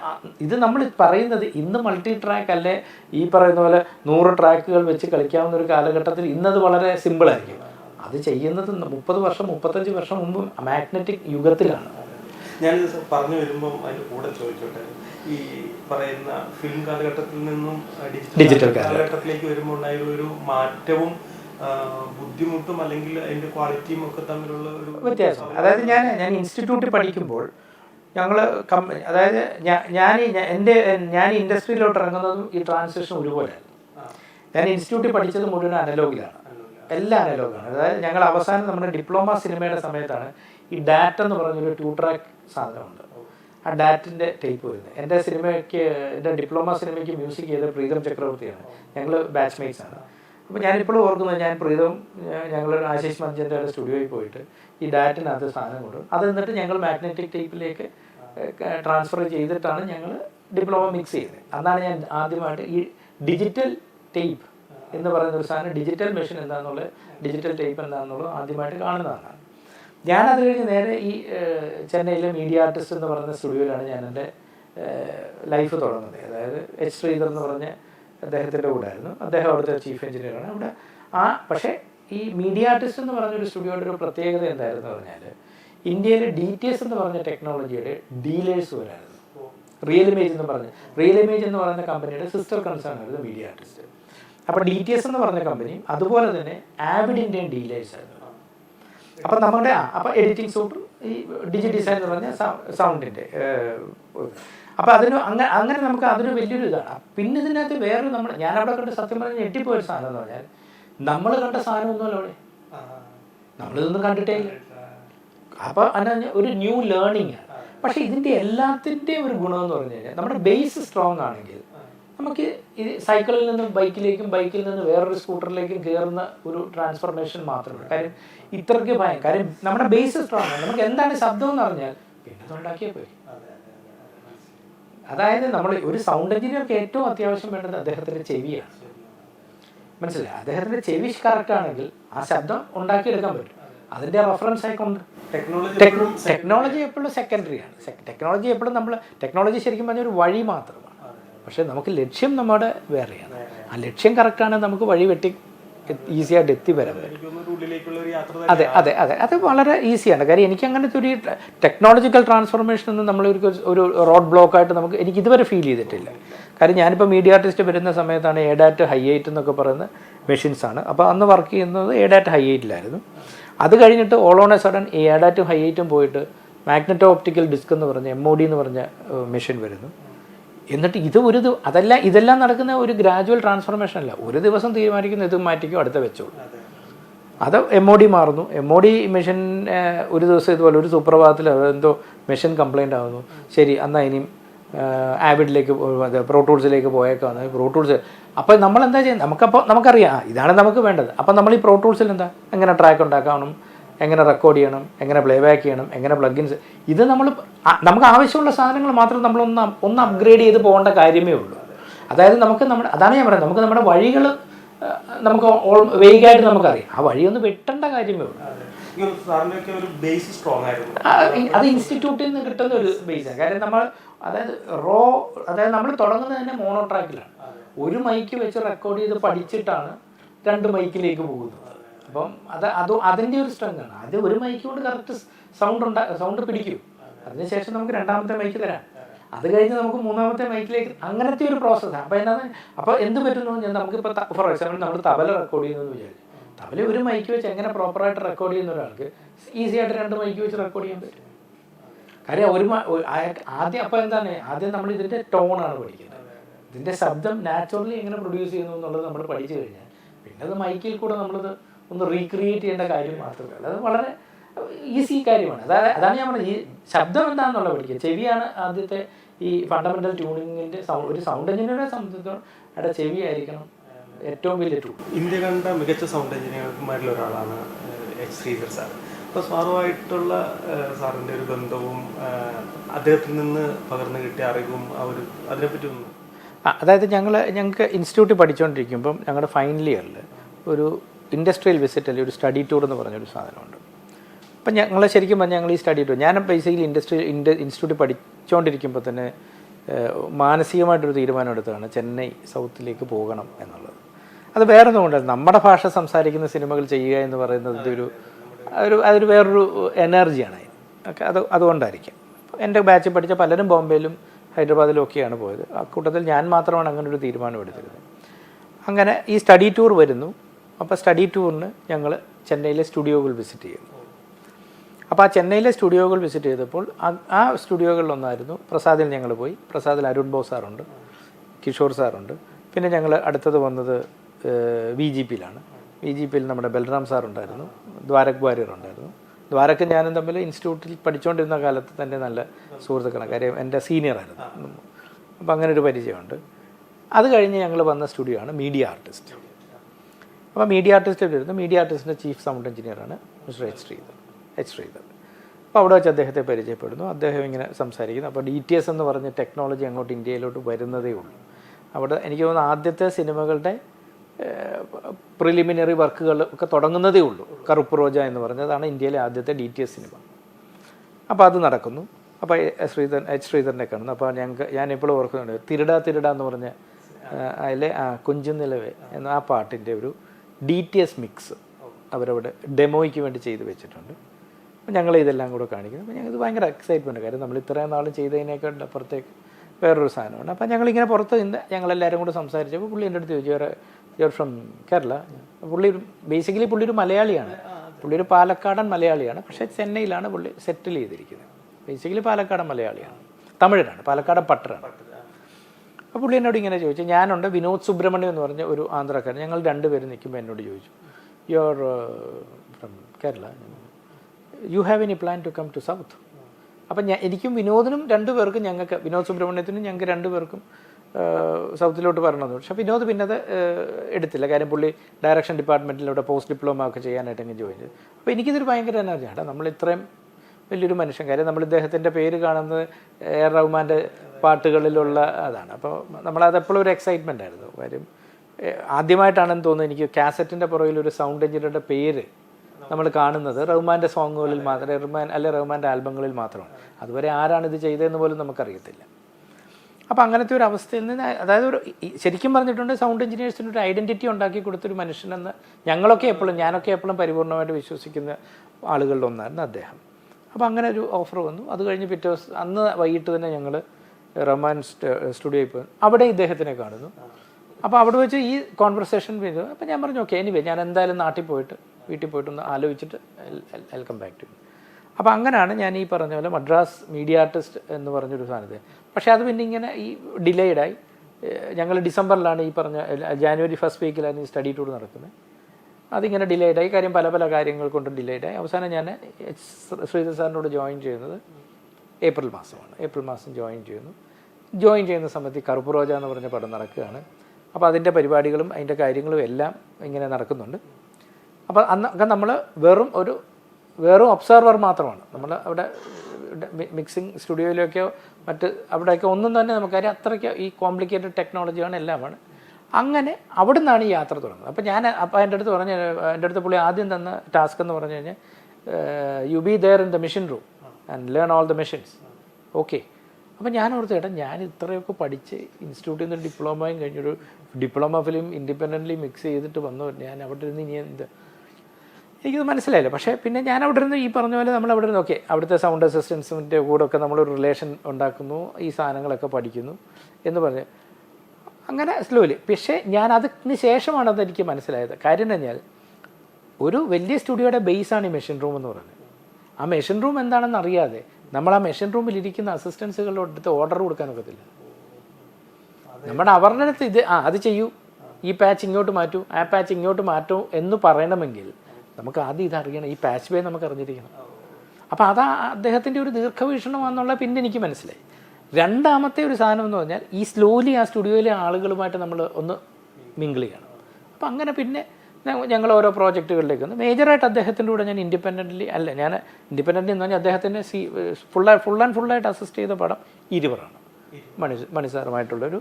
ഇത് നമ്മൾ പറയുന്നത് ഇന്ന് മൾട്ടി ട്രാക്ക് അല്ലെ? ഈ പറയുന്ന പോലെ നൂറ് ട്രാക്കുകൾ വെച്ച് കളിക്കാവുന്ന ഒരു കാലഘട്ടത്തിൽ ഇന്നത് വളരെ സിമ്പിളായിരിക്കും അത് ചെയ്യുന്നത് മുപ്പത് വർഷം മുപ്പത്തഞ്ച് വർഷം മുമ്പ് മാഗ്നറ്റിക് യുഗത്തിലാണ്. ഞാൻ പറഞ്ഞു വരുമ്പോൾ അതിന്റെ കൂടെ ചോദിച്ചോട്ടെ ഈ പറയുന്ന ഫിലിം കാലഘട്ടത്തിൽ നിന്നും ഡിജിറ്റൽ കാലഘട്ടത്തിലേക്ക് വരുമ്പോൾ ഉണ്ടായ ഒരു മാറ്റവും ബുദ്ധിമുട്ടും അല്ലെങ്കിൽ അതിന്റെ ക്വാളിറ്റിയും ഒക്കെ തമ്മിലുള്ള ഒരു വ്യത്യാസം. അതായത് ഞാൻ ഞാൻ ഇൻസ്റ്റിറ്റ്യൂട്ടിൽ പഠിക്കുമ്പോൾ ഞങ്ങൾ അതായത് ഞാൻ എന്റെ ഞാൻ ഇൻഡസ്ട്രിയിലോട്ട് ഇറങ്ങുന്നതും ഈ ട്രാൻസിഷൻ ഒരുപോലെയാണ് ഞാൻ ഇൻസ്റ്റിറ്റ്യൂട്ടിൽ പഠിച്ചത് മുഴുവൻ അനലോഗിലാണ്. എല്ലാം അനലോഗാണ് അതായത് ഞങ്ങൾ അവസാനം നമ്മുടെ ഡിപ്ലോമ സിനിമയുടെ സമയത്താണ് ഈ ഡാറ്റ എന്ന് പറഞ്ഞൊരു ടു ട്രാക്ക് സാധനമുണ്ട്. ആ ഡാറ്റിന്റെ ടേപ്പ് വരുന്നത്. എന്റെ സിനിമയ്ക്ക് എന്റെ ഡിപ്ലോമ സിനിമയ്ക്ക് മ്യൂസിക് ചെയ്ത പ്രീതം ചക്രവർത്തിയാണ്. ഞങ്ങൾ ബാച്ച്മേറ്റ്സ് ആണ്. അപ്പോൾ ഞാനിപ്പോഴും ഓർക്കുന്നത് ഞാൻ പ്രീതം ഞങ്ങൾ ആശിഷ് മഞ്ചന്റെ സ്റ്റുഡിയോയിൽ പോയിട്ട് ഈ ഡാറ്റിനകത്ത് സാധനം കൊണ്ടു അത് എന്നിട്ട് ഞങ്ങൾ മാഗ്നറ്റിക് ടേപ്പിലേക്ക് ട്രാൻസ്ഫർ ചെയ്തിട്ടാണ് ഞങ്ങൾ ഡിപ്ലോമ മിക്സ് ചെയ്തത് അന്നാണ് ഞാൻ ആദ്യമായിട്ട് ഈ ഡിജിറ്റൽ ടേപ്പ് എന്ന് പറയുന്ന ഒരു സാധനം ഡിജിറ്റൽ മെഷീൻ എന്താണെന്നുള്ളത് ഡിജിറ്റൽ ടേപ്പ് എന്താണെന്നുള്ളത് ആദ്യമായിട്ട് കാണുന്നതാണ് ഞാൻ ഞാനത് കഴിഞ്ഞ് നേരെ ഈ ചെന്നൈയിലെ മീഡിയ ആർട്ടിസ്റ്റ് എന്ന് പറയുന്ന സ്റ്റുഡിയോയിലാണ് ഞാൻ എന്റെ ലൈഫ് തുടങ്ങുന്നത്. അതായത് എച്ച് ശ്രീധർ എന്ന് പറഞ്ഞ അദ്ദേഹത്തിന്റെ കൂടെ ആയിരുന്നു അദ്ദേഹം അവിടുത്തെ ചീഫ് എഞ്ചിനീയറാണ് അവിടെ ആ പക്ഷേ ഈ മീഡിയ ആർട്ടിസ്റ്റ് എന്ന് പറഞ്ഞൊരു സ്റ്റുഡിയോയുടെ ഒരു പ്രത്യേകത എന്തായിരുന്നു പറഞ്ഞാൽ ഇന്ത്യയിൽ ഡി ടി എസ് എന്ന് പറഞ്ഞ ടെക്നോളജിയുടെ ഡീലേഴ്സ് വരായിരുന്നു റിയൽ ഇമേജ് എന്ന് പറഞ്ഞ റിയൽ ഇമേജ് എന്ന് പറയുന്ന കമ്പനിയുടെ സിസ്റ്റർ കൺസേൺ ആയിരുന്നു മീഡിയ ആർട്ടിസ്റ്റ് അപ്പോൾ ഡി ടി എസ് എന്ന് പറഞ്ഞ കമ്പനി അതുപോലെ തന്നെ ആവിഡിന്റെയും ഡീലേഴ്സ് ആയിരുന്നു. അപ്പം നമ്മുടെ അപ്പം എഡിറ്റിംഗ് സൂട്ടും ഈ ഡിജി ഡിസൈൻ എന്ന് പറഞ്ഞ സൗണ്ടിന്റെ അപ്പം അതിന് അങ്ങനെ അങ്ങനെ നമുക്ക് അതിന് വലിയൊരു ഇതാണ്. പിന്നെ ഇതിനകത്ത് വേറൊരു നമ്മൾ ഞാൻ കണ്ട് സത്യം പറഞ്ഞാൽ ഞെട്ടിപ്പോയൊരു സാധനം എന്ന് പറഞ്ഞാൽ നമ്മൾ കണ്ട സാധനമൊന്നുമല്ല അവിടെ. നമ്മളിതൊന്നും കണ്ടിട്ടേ ഇല്ല അപ്പോൾ ഒരു ന്യൂ ലേണിംഗ് ആണ്. പക്ഷേ ഇതിന്റെ ഒരു ഗുണം എന്ന് പറഞ്ഞു കഴിഞ്ഞാൽ നമ്മുടെ ബേസ് സ്ട്രോങ് ആണെങ്കിൽ നമുക്ക് ഈ സൈക്കിളിൽ നിന്ന് ബൈക്കിലേക്കും ബൈക്കിൽ നിന്ന് വേറൊരു സ്കൂട്ടറിലേക്കും കയറുന്ന ഒരു ട്രാൻസ്ഫോർമേഷൻ മാത്രമേ കാര്യം ഇത്രയ്ക്ക് ഭയം. കാര്യം നമ്മുടെ ബേസ് സ്ട്രോങ് ആണ്. നമുക്ക് എന്താണ് ശബ്ദം എന്ന് പറഞ്ഞാൽ പിന്നെ പോയി അതായത് നമ്മൾ ഒരു സൗണ്ട് എഞ്ചിനീയർക്ക് ഏറ്റവും അത്യാവശ്യം വേണ്ടത് അദ്ദേഹത്തിന്റെ ചെവിയാണ്. മനസ്സിലായി? അദ്ദേഹത്തിന്റെ ചെവി കറക്റ്റ് ആണെങ്കിൽ ആ ശബ്ദം ഉണ്ടാക്കിയെടുക്കാൻ പറ്റും. അതിന്റെ റെഫറൻസ് ആയിക്കൊണ്ട്. ടെക്നോളജി ടെക്നോളജി എപ്പോഴും സെക്കൻഡറി ആണ്. ടെക്നോളജി എപ്പോഴും നമ്മൾ ടെക്നോളജി ശരിക്കും പറഞ്ഞ ഒരു വഴി മാത്രമാണ്. പക്ഷെ നമുക്ക് ലക്ഷ്യം നമ്മുടെ വേറെയാണ്. ആ ലക്ഷ്യം കറക്റ്റാണ് നമുക്ക് വഴി വെട്ടി ഈസി ആയിട്ട് എത്തി വരാൻ പറ്റും. അതെ അതെ അതെ. അത് വളരെ ഈസിയാണ് കാര്യം എനിക്ക് അങ്ങനത്തെ ഒരു ടെക്നോളജിക്കൽ ട്രാൻസ്ഫോർമേഷൻ ഒന്നും നമ്മൾ ഒരു ഒരു റോഡ് ബ്ലോക്ക് ആയിട്ട് നമുക്ക് എനിക്ക് ഇതുവരെ ഫീൽ ചെയ്തിട്ടില്ല. കാര്യം ഞാനിപ്പോൾ മീഡിയ ആർട്ടിസ്റ്റ് വരുന്ന സമയത്താണ് എഡാറ്റ് ഹൈ എയ്റ്റ് എന്നൊക്കെ പറയുന്ന മെഷീൻസാണ് അപ്പോൾ അന്ന് വർക്ക് ചെയ്യുന്നത് എഡാറ്റ് ഹൈ എയ്റ്റിലായിരുന്നു അത് കഴിഞ്ഞിട്ട് ഓൾ ഓൺ എ സഡൻ ഈ എഡാറ്റും ഹൈ എയ്റ്റും പോയിട്ട് മാഗ്നറ്റോ ഓപ്റ്റിക്കൽ ഡിസ്ക് എന്ന് പറഞ്ഞ എം ഒ ഡി എന്ന് പറഞ്ഞ മെഷീൻ വരുന്നു. എന്നിട്ട് ഇത് ഒരു അതല്ല ഇതെല്ലാം നടക്കുന്ന ഒരു ഗ്രാജുവൽ ട്രാൻസ്ഫോർമേഷൻ അല്ല. ഒരു ദിവസം തീരുമാനിക്കുന്ന ഇത് മാറ്റിക്കും അടുത്ത വെച്ചോളൂ. അത് എം ഒ ഡി മാറുന്നു. എം ഒ ഡി മെഷീൻ ഒരു ദിവസം ഇതുപോലെ ഒരു സുപ്രഭാതത്തിൽ എന്തോ മെഷീൻ കംപ്ലൈന്റ് ആകുന്നു ശരി എന്നാൽ ഇനിയും ആവിഡിലേക്ക് പ്രോ ടൂൾസിലേക്ക് പോയേക്കാന്ന്. പ്രോ ടൂൾസ് അപ്പോൾ നമ്മൾ എന്താ ചെയ്യുന്നത് നമുക്കപ്പോൾ നമുക്കറിയാം ഇതാണ് നമുക്ക് വേണ്ടത്. അപ്പോൾ നമ്മൾ ഈ പ്രോ ടൂൾസിൽ എന്താ? എങ്ങനെ ട്രാക്ക് ഉണ്ടാക്കണം എങ്ങനെ റെക്കോർഡ് ചെയ്യണം എങ്ങനെ പ്ലേ ബാക്ക് ചെയ്യണം എങ്ങനെ പ്ലഗിൻസ് ഇത് നമ്മൾ നമുക്ക് ആവശ്യമുള്ള സാധനങ്ങൾ മാത്രം നമ്മളൊന്ന് ഒന്ന് അപ്ഗ്രേഡ് ചെയ്ത് പോകേണ്ട കാര്യമേ ഉള്ളൂ. അതായത് നമുക്ക് നമ്മുടെ അതാണ് ഞാൻ പറയുന്നത്. നമുക്ക് നമ്മുടെ വഴികൾ നമുക്ക് ഓൾ വേഗമായിട്ട് നമുക്കറിയാം. ആ വഴിയൊന്ന് വെട്ടേണ്ട കാര്യമേ ഉള്ളൂ. അത്. ഇൻസ്റ്റിറ്റ്യൂട്ടിൽ നിന്ന് കിട്ടുന്ന ഒരു ബേസാണ് കാര്യം നമ്മൾ അതായത് റോ അതായത് നമ്മൾ തുടങ്ങുന്നത് തന്നെ മോണോ ട്രാക്കിലാണ് ഒരു മൈക്ക് വെച്ച് റെക്കോർഡ് ചെയ്ത് പഠിച്ചിട്ടാണ് രണ്ട് മൈക്കിലേക്ക് പോകുന്നത്. അപ്പം അത് അത് അതിന്റെ ഒരു സ്ട്രെങ്ത് ആണ്. അത് ഒരു മൈക്ക് കൊണ്ട് കറക്റ്റ് സൗണ്ട് ഉണ്ടാ സൗണ്ട് പിടിക്കും. അതിനുശേഷം നമുക്ക് രണ്ടാമത്തെ മൈക്ക് തരാം. അത് കഴിഞ്ഞ് നമുക്ക് മൂന്നാമത്തെ മൈക്കിലേക്ക് അങ്ങനത്തെ ഒരു പ്രോസസ്സാണ് അപ്പോൾ എന്നാ അപ്പോൾ എന്ത് പറ്റുന്നു? ഞാൻ നമുക്കിപ്പോൾ ഫോർ എക്സാമ്പിൾ നമ്മൾ തബല റെക്കോർഡ് ചെയ്യുന്നു വിചാരിച്ചു തബല ഒരു മൈക്ക് വെച്ച് എങ്ങനെ പ്രോപ്പറായിട്ട് റെക്കോർഡ് ചെയ്യുന്ന ഒരാൾക്ക് ഈസി ആയിട്ട് രണ്ട് മൈക്ക് വെച്ച് റെക്കോർഡ് ചെയ്യാൻ പറ്റും. കാര്യം ഒരു ആദ്യം അപ്പോൾ എന്താണ്? ആദ്യം നമ്മൾ ഇതിന്റെ ടോണാണ് പഠിക്കുന്നത്. ഇതിന്റെ ശബ്ദം നാച്ചുറലി എങ്ങനെ പ്രൊഡ്യൂസ് ചെയ്യുന്നു എന്നുള്ളത് നമ്മൾ പഠിച്ചു കഴിഞ്ഞാൽ പിന്നെ അത് മൈക്കിൽ കൂടെ നമ്മളത് ഒന്ന് റീക്രിയേറ്റ് ചെയ്യേണ്ട കാര്യം മാത്രമേ ഉള്ളൂ. അത് വളരെ ഈസി കാര്യമാണ്. അതായത് അതാണ് ഞാൻ പറഞ്ഞത്. ഈ ശബ്ദം എന്താണെന്നുള്ള പഠിക്കുക. ചെവിയാണ് ആദ്യത്തെ ഈ ഫണ്ടമെന്റൽ ട്യൂണിങ്ങിന്റെ ഒരു സൗണ്ട് എഞ്ചിനീയറെ സംബന്ധിച്ചിടത്തോളം അവിടെ ചെവി ആയിരിക്കണം ഏറ്റവും വലിയ ടൂൾ ഇന്ത്യ കണ്ട മികച്ച സൗണ്ട് എഞ്ചിനീയർമാരിൽ ഒരാളാണ് എച്ച് ശ്രീധർ സാർ അപ്പോൾ സാറുമായിട്ടുള്ള സാറിന്റെ ഒരു ബന്ധവും അദ്ദേഹത്തിൽ നിന്ന് പകർന്നു കിട്ടിയ അറിവും ആ ഒരു അതിനെപ്പറ്റി ഒന്ന് അതായത് ഞങ്ങൾ ഞങ്ങൾക്ക് ഇൻസ്റ്റിറ്റ്യൂട്ടിൽ പഠിച്ചുകൊണ്ടിരിക്കുമ്പം ഞങ്ങളുടെ ഫൈനൽ ഇയറിൽ ഒരു ഇൻഡസ്ട്രിയൽ വിസിറ്റ് അല്ലെങ്കിൽ ഒരു സ്റ്റഡി ടൂർ എന്ന് പറഞ്ഞൊരു സാധനമുണ്ട്. അപ്പം ഞങ്ങൾ ശരിക്കും പറഞ്ഞാൽ ഞങ്ങൾ ഈ സ്റ്റഡി ടൂർ ഞാൻ ബേസിക്കലി ഇൻഡസ്ട്രി ഇൻഡ ഇൻസ്റ്റിറ്റ്യൂട്ടിൽ പഠിച്ചുകൊണ്ടിരിക്കുമ്പോൾ തന്നെ മാനസികമായിട്ടൊരു തീരുമാനം എടുത്തതാണ് ചെന്നൈ സൗത്തിലേക്ക് പോകണം എന്നുള്ളത്. അത് വേറെ ഒന്നും കൊണ്ടല്ല നമ്മുടെ ഭാഷ സംസാരിക്കുന്ന സിനിമകൾ ചെയ്യുക എന്ന് പറയുന്നത് ഒരു ഒരു അതൊരു വേറൊരു എനർജിയാണ് അതിന്. ഒക്കെ അത് അതുകൊണ്ടായിരിക്കും. എന്റെ ബാച്ചിൽ പഠിച്ച പലരും ബോംബെയിലും ഹൈദരാബാദിലും ഒക്കെയാണ് പോയത്. ആ കൂട്ടത്തിൽ ഞാൻ മാത്രമാണ് അങ്ങനെ ഒരു തീരുമാനം എടുത്തിരുന്നത്. അങ്ങനെ ഈ സ്റ്റഡി ടൂർ വരുന്നു. അപ്പോൾ സ്റ്റഡി ടൂറിന് ഞങ്ങൾ ചെന്നൈയിലെ സ്റ്റുഡിയോകൾ വിസിറ്റ് ചെയ്യുന്നു. അപ്പോൾ ആ ചെന്നൈയിലെ സ്റ്റുഡിയോകൾ വിസിറ്റ് ചെയ്തപ്പോൾ ആ- ആ സ്റ്റുഡിയോകളിലൊന്നായിരുന്നു പ്രസാദിൽ ഞങ്ങൾ പോയി. പ്രസാദിൽ അരുൺ ബോസ് സാറുണ്ട് കിഷോർ സാറുണ്ട്. പിന്നെ ഞങ്ങൾ അടുത്തത് വന്നത് വി ജി പിയിലാണ് വി ജി പിയിൽ നമ്മുടെ ബൽറാം സാറുണ്ടായിരുന്നു ദ്വാരക് വാര്യർ ഉണ്ടായിരുന്നു. ദ്വാരക്ക് ഞാനും തമ്മിൽ ഇൻസ്റ്റിറ്റ്യൂട്ടിൽ പഠിച്ചുകൊണ്ടിരുന്ന കാലത്ത് തന്നെ നല്ല സുഹൃത്തുക്കളാണ്. കാര്യം എന്റെ സീനിയറായിരുന്നു അപ്പോൾ അങ്ങനെ ഒരു പരിചയമുണ്ട്. അത് കഴിഞ്ഞ് ഞങ്ങൾ വന്ന സ്റ്റുഡിയോ ആണ് മീഡിയ ആർട്ടിസ്റ്റ് അപ്പോൾ മീഡിയ ആർട്ടിസ്റ്റ് വരുന്നു മീഡിയ ആർട്ടിസ്റ്റിന്റെ ചീഫ് സൗണ്ട് എഞ്ചിനീയറാണ് mister H Sridhar H Sridhar. അപ്പോൾ അവിടെ വെച്ച് അദ്ദേഹത്തെ പരിചയപ്പെടുന്നു. അദ്ദേഹം ഇങ്ങനെ സംസാരിക്കുന്നു. അപ്പോൾ ഡി ടി എസ് എന്ന് പറഞ്ഞ ടെക്നോളജി അങ്ങോട്ട് ഇന്ത്യയിലോട്ട് വരുന്നതേ ഉള്ളൂ. അവിടെ എനിക്ക് തോന്നുന്നു ആദ്യത്തെ സിനിമകളുടെ പ്രിലിമിനറി വർക്കുകൾ ഒക്കെ തുടങ്ങുന്നതേ ഉള്ളൂ. കറുപ്പ് റോജ എന്ന് പറഞ്ഞതാണ് ഇന്ത്യയിലെ ആദ്യത്തെ ഡി ടി എസ് സിനിമ. അപ്പോൾ അത് നടക്കുന്നു. അപ്പോൾ ശ്രീധരൻ എച്ച് ശ്രീധരനെ കാണുന്നു. അപ്പോൾ ഞങ്ങൾക്ക് ഞാനിപ്പോഴും ഓർക്കുന്നുണ്ട്. തിരുട തിരുട എന്ന് പറഞ്ഞ അതിലെ ആ കുഞ്ചുനിലവേ എന്ന ആ പാട്ടിന്റെ ഒരു ഡി ടി എസ് മിക്സ് അവരവിടെ ഡെമോയ്ക്ക് വേണ്ടി ചെയ്ത് വെച്ചിട്ടുണ്ട്. അപ്പോൾ ഞങ്ങൾ ഇതെല്ലാം കൂടെ കാണിക്കുന്നു. അപ്പോൾ ഞങ്ങൾക്ക് ഭയങ്കര എക്സൈറ്റ്മെന്റ് കാര്യം. നമ്മൾ ഇത്രയും നാളും ചെയ്തതിനേക്കാൾ അപ്പുറത്തേക്ക് വേറൊരു സാധനമാണ്. അപ്പോൾ ഞങ്ങളിങ്ങനെ പുറത്ത് നിന്ന് ഞങ്ങളെല്ലാവരും കൂടെ സംസാരിച്ചപ്പോൾ പുള്ളി എന്റെ അടുത്ത് ചോദിച്ചു വേറെ യുവർ ഫ്രം കേരള പുള്ളി ഒരു ബേസിക്കലി പുള്ളി ഒരു മലയാളിയാണ്. പുള്ളി ഒരു പാലക്കാടൻ മലയാളിയാണ്. പക്ഷേ ചെന്നൈയിലാണ് പുള്ളി സെറ്റിൽ ചെയ്തിരിക്കുന്നത്. ബേസിക്കലി പാലക്കാടൻ മലയാളിയാണ്. തമിഴനാണ്. പാലക്കാടൻ പട്ടറാണ് അപ്പോൾ പുള്ളി എന്നോട് ഇങ്ങനെ ചോദിച്ചു. ഞാനുണ്ട് വിനോദ് സുബ്രഹ്മണ്യം എന്ന് പറഞ്ഞ ഒരു ആന്ധ്രാക്കാരൻ. ഞങ്ങൾ രണ്ടുപേരും നിൽക്കുമ്പോൾ എന്നോട് ചോദിച്ചു. You are from Kerala you have any plan to come to south അപ്പം ഞാൻ എനിക്കും വിനോദിനും രണ്ടുപേർക്കും ഞങ്ങൾക്ക് വിനോദ് സുബ്രഹ്മണ്യത്തിനും ഞങ്ങൾക്ക് രണ്ടുപേർക്കും സൗത്തിലോട്ട് വരണമെന്ന് പക്ഷെ വിനോദ് പിന്നെ അത് എടുത്തില്ല. കാര്യം പുള്ളി ഡയറക്ഷൻ ഡിപ്പാർട്ട്മെന്റിൽ പോസ്റ്റ് ഡിപ്ലോമ ഒക്കെ ചെയ്യാനായിട്ട് അങ്ങ് ജോയിൻ ചെയ്തു. അപ്പോൾ എനിക്കിതൊരു ഭയങ്കര എനർജിയാണ്. നമ്മൾ ഇത്രയും വലിയൊരു മനുഷ്യൻ. കാര്യം നമ്മൾ ഇദ്ദേഹത്തിന്റെ പേര് കാണുന്നത് എ ആർ റഹ്മാന്റെ പാട്ടുകളിലുള്ള അതാണ്. അപ്പോൾ നമ്മളത് എപ്പോഴും ഒരു എക്സൈറ്റ്മെന്റ് ആയിരുന്നു. കാര്യം ആദ്യമായിട്ടാണെന്ന് തോന്നുന്നു എനിക്ക് കാസറ്റിന്റെ പുറകിൽ ഒരു സൗണ്ട് എഞ്ചിനീയറുടെ പേര് നമ്മൾ കാണുന്നത് റഹ്മാന്റെ സോങ്ങുകളിൽ മാത്രമേ റഹ്മാൻ അല്ലെ റഹ്മാന്റെ ആൽബങ്ങളിൽ മാത്രമാണ്. അതുവരെ ആരാണ് ഇത് ചെയ്തതെന്ന് പോലും നമുക്കറിയത്തില്ല. അപ്പോൾ അങ്ങനത്തെ ഒരു അവസ്ഥയിൽ നിന്ന് അതായത് ഒരു ശരിക്കും പറഞ്ഞിട്ടുണ്ട് സൗണ്ട് എഞ്ചിനീയേഴ്സിന് ഒരു ഐഡന്റിറ്റി ഉണ്ടാക്കി കൊടുത്തൊരു മനുഷ്യനെന്ന് ഞങ്ങളൊക്കെ എപ്പോഴും ഞാനൊക്കെ എപ്പോഴും പരിപൂർണമായിട്ട് വിശ്വസിക്കുന്ന ആളുകളിലൊന്നായിരുന്നു അദ്ദേഹം. അപ്പോൾ അങ്ങനെ ഒരു ഓഫർ വന്നു. അത് കഴിഞ്ഞ് പിറ്റേ ദിവസം അന്ന് വൈകിട്ട് തന്നെ ഞങ്ങൾ റഹ്മാൻ സ്റ്റുഡിയോയിൽ പോയി. അവിടെ ഇദ്ദേഹത്തിനെ കാണുന്നു. അപ്പോൾ അവിടെ വെച്ച് ഈ കോൺവെർസേഷൻ ചെയ്തു. അപ്പോൾ ഞാൻ പറഞ്ഞു ഓക്കെ എനിവേ ഞാൻ എന്തായാലും നാട്ടിൽ പോയിട്ട് വീട്ടിൽ പോയിട്ടൊന്ന് ആലോചിച്ചിട്ട് വെൽക്കം ബാക്ക് ടു അപ്പോൾ അങ്ങനെയാണ് ഞാൻ ഈ പറഞ്ഞ പോലെ മദ്രാസ് മീഡിയ ആർട്ടിസ്റ്റ് എന്ന് പറഞ്ഞൊരു സാധനത്തെ. പക്ഷേ അത് പിന്നെ ഇങ്ങനെ ഈ ഡിലേഡായി ഞങ്ങൾ ഡിസംബറിലാണ് ഈ പറഞ്ഞ ജാനുവരി ഫസ്റ്റ് വീക്കിലാണ് ഈ സ്റ്റഡി ടൂർ നടക്കുന്നത്. അതിങ്ങനെ ഡിലേഡായി കാര്യം പല പല കാര്യങ്ങൾ കൊണ്ട് ഡിലേഡായി അവസാനം ഞാൻ എച്ച് ശ്രീധർ സാറിനോട് ജോയിൻ ചെയ്യുന്നത് ഏപ്രിൽ മാസമാണ്. ഏപ്രിൽ മാസം ജോയിൻ ചെയ്യുന്നു. ജോയിൻ ചെയ്യുന്ന സമയത്ത് കറുപ്പ് റോജ എന്ന് പറഞ്ഞ പടം നടക്കുകയാണ്. അപ്പോൾ അതിന്റെ പരിപാടികളും അതിന്റെ കാര്യങ്ങളും എല്ലാം ഇങ്ങനെ നടക്കുന്നുണ്ട്. അപ്പോൾ അന്നൊക്കെ നമ്മൾ വെറും ഒരു വെറും ഒബ്സർവർ മാത്രമാണ്. നമ്മൾ അവിടെ മിക്സിംഗ് സ്റ്റുഡിയോയിലൊക്കെയോ മറ്റ് അവിടെയൊക്കെ ഒന്നും തന്നെ നമുക്കറിയാം അത്രയ്ക്ക് ഈ കോംപ്ലിക്കേറ്റഡ് ടെക്നോളജിയാണ് എല്ലാമാണ്. അങ്ങനെ അവിടെ നിന്നാണ് ഈ യാത്ര തുടങ്ങുന്നത്. അപ്പോൾ ഞാൻ അപ്പോൾ എന്റെ അടുത്ത് പറഞ്ഞു എന്റെ അടുത്ത് പുള്ളി ആദ്യം തന്ന ടാസ്ക് എന്ന് പറഞ്ഞു കഴിഞ്ഞാൽ you be there in the machine room and learn all the machines okay അപ്പോൾ ഞാൻ ഓർത്ത് ചേട്ടാ ഞാൻ ഇത്രയൊക്കെ പഠിച്ച് ഇൻസ്റ്റിറ്റ്യൂട്ടിൽ നിന്ന് ഡിപ്ലോമയും കഴിഞ്ഞൊരു ഡിപ്ലോമ ഫിലിം ഇൻഡിപെൻഡന്റ്ലി മിക്സ് ചെയ്തിട്ട് വന്നു. ഞാൻ അവിടെ ഇരുന്ന് ഇനി എന്ത് എനിക്കത് മനസ്സിലായില്ല. പക്ഷേ പിന്നെ ഞാൻ അവിടെ നിന്ന് ഈ പറഞ്ഞ പോലെ നമ്മൾ അവിടെ നിന്ന് ഓക്കെ അവിടുത്തെ സൗണ്ട് അസിസ്റ്റൻസിന്റെ കൂടെ ഒക്കെ നമ്മളൊരു റിലേഷൻ ഉണ്ടാക്കുന്നു ഈ സാധനങ്ങളൊക്കെ പഠിക്കുന്നു എന്ന് പറഞ്ഞ്. അങ്ങനെ സ്ലോലി പക്ഷേ ഞാൻ അതിന് ശേഷമാണ് അതെനിക്ക് മനസ്സിലായത്. കാര്യം പറഞ്ഞാൽ ഒരു വലിയ സ്റ്റുഡിയോയുടെ ബേസാണ് ഈ മെഷീൻ റൂം എന്ന് പറയുന്നത്. ആ മെഷീൻ റൂം എന്താണെന്ന് അറിയാതെ നമ്മൾ ആ മെഷീൻ റൂമിൽ ഇരിക്കുന്ന അസിസ്റ്റൻസുകളുടെ അടുത്ത് ഓർഡർ കൊടുക്കാൻ ഒക്കത്തില്ല. നമ്മുടെ അവരുടെ അടുത്ത് ഇത് ആ അത് ചെയ്യൂ. ഈ പാച്ച് ഇങ്ങോട്ട് മാറ്റൂ ആ പാച്ച് ഇങ്ങോട്ട് മാറ്റൂ എന്ന് പറയണമെങ്കിൽ നമുക്ക് ആദ്യം ഇത് അറിയണം ഈ പാച്ച് വേ നമുക്ക് അറിഞ്ഞിരിക്കണം അപ്പോൾ അതാ അദ്ദേഹത്തിന്റെ ഒരു ദീർഘവീക്ഷണമാണെന്നുള്ള പിന്നെ എനിക്ക് മനസ്സിലായി. രണ്ടാമത്തെ ഒരു സാധനം എന്ന് പറഞ്ഞാൽ ഈ സ്ലോലി ആ സ്റ്റുഡിയോയിലെ ആളുകളുമായിട്ട് നമ്മൾ ഒന്ന് മിങ്കിൾ ചെയ്യണം. അപ്പം അങ്ങനെ പിന്നെ ഞങ്ങൾ ഓരോ പ്രോജക്റ്റുകളിലേക്ക് വന്നു. മേജറായിട്ട് അദ്ദേഹത്തിന്റെ കൂടെ ഞാൻ ഇൻഡിപെൻഡന്റ്ലി അല്ല ഞാൻ ഇൻഡിപെൻഡന്റ് എന്ന് പറഞ്ഞാൽ അദ്ദേഹത്തിന്റെ സി ഫുൾ ഫുൾ ആൻഡ് ഫുള്ളായിട്ട് അസിസ്റ്റ് ചെയ്ത പടം ഇരുവറാണ്. മണി മണിസാറുമായിട്ടുള്ളൊരു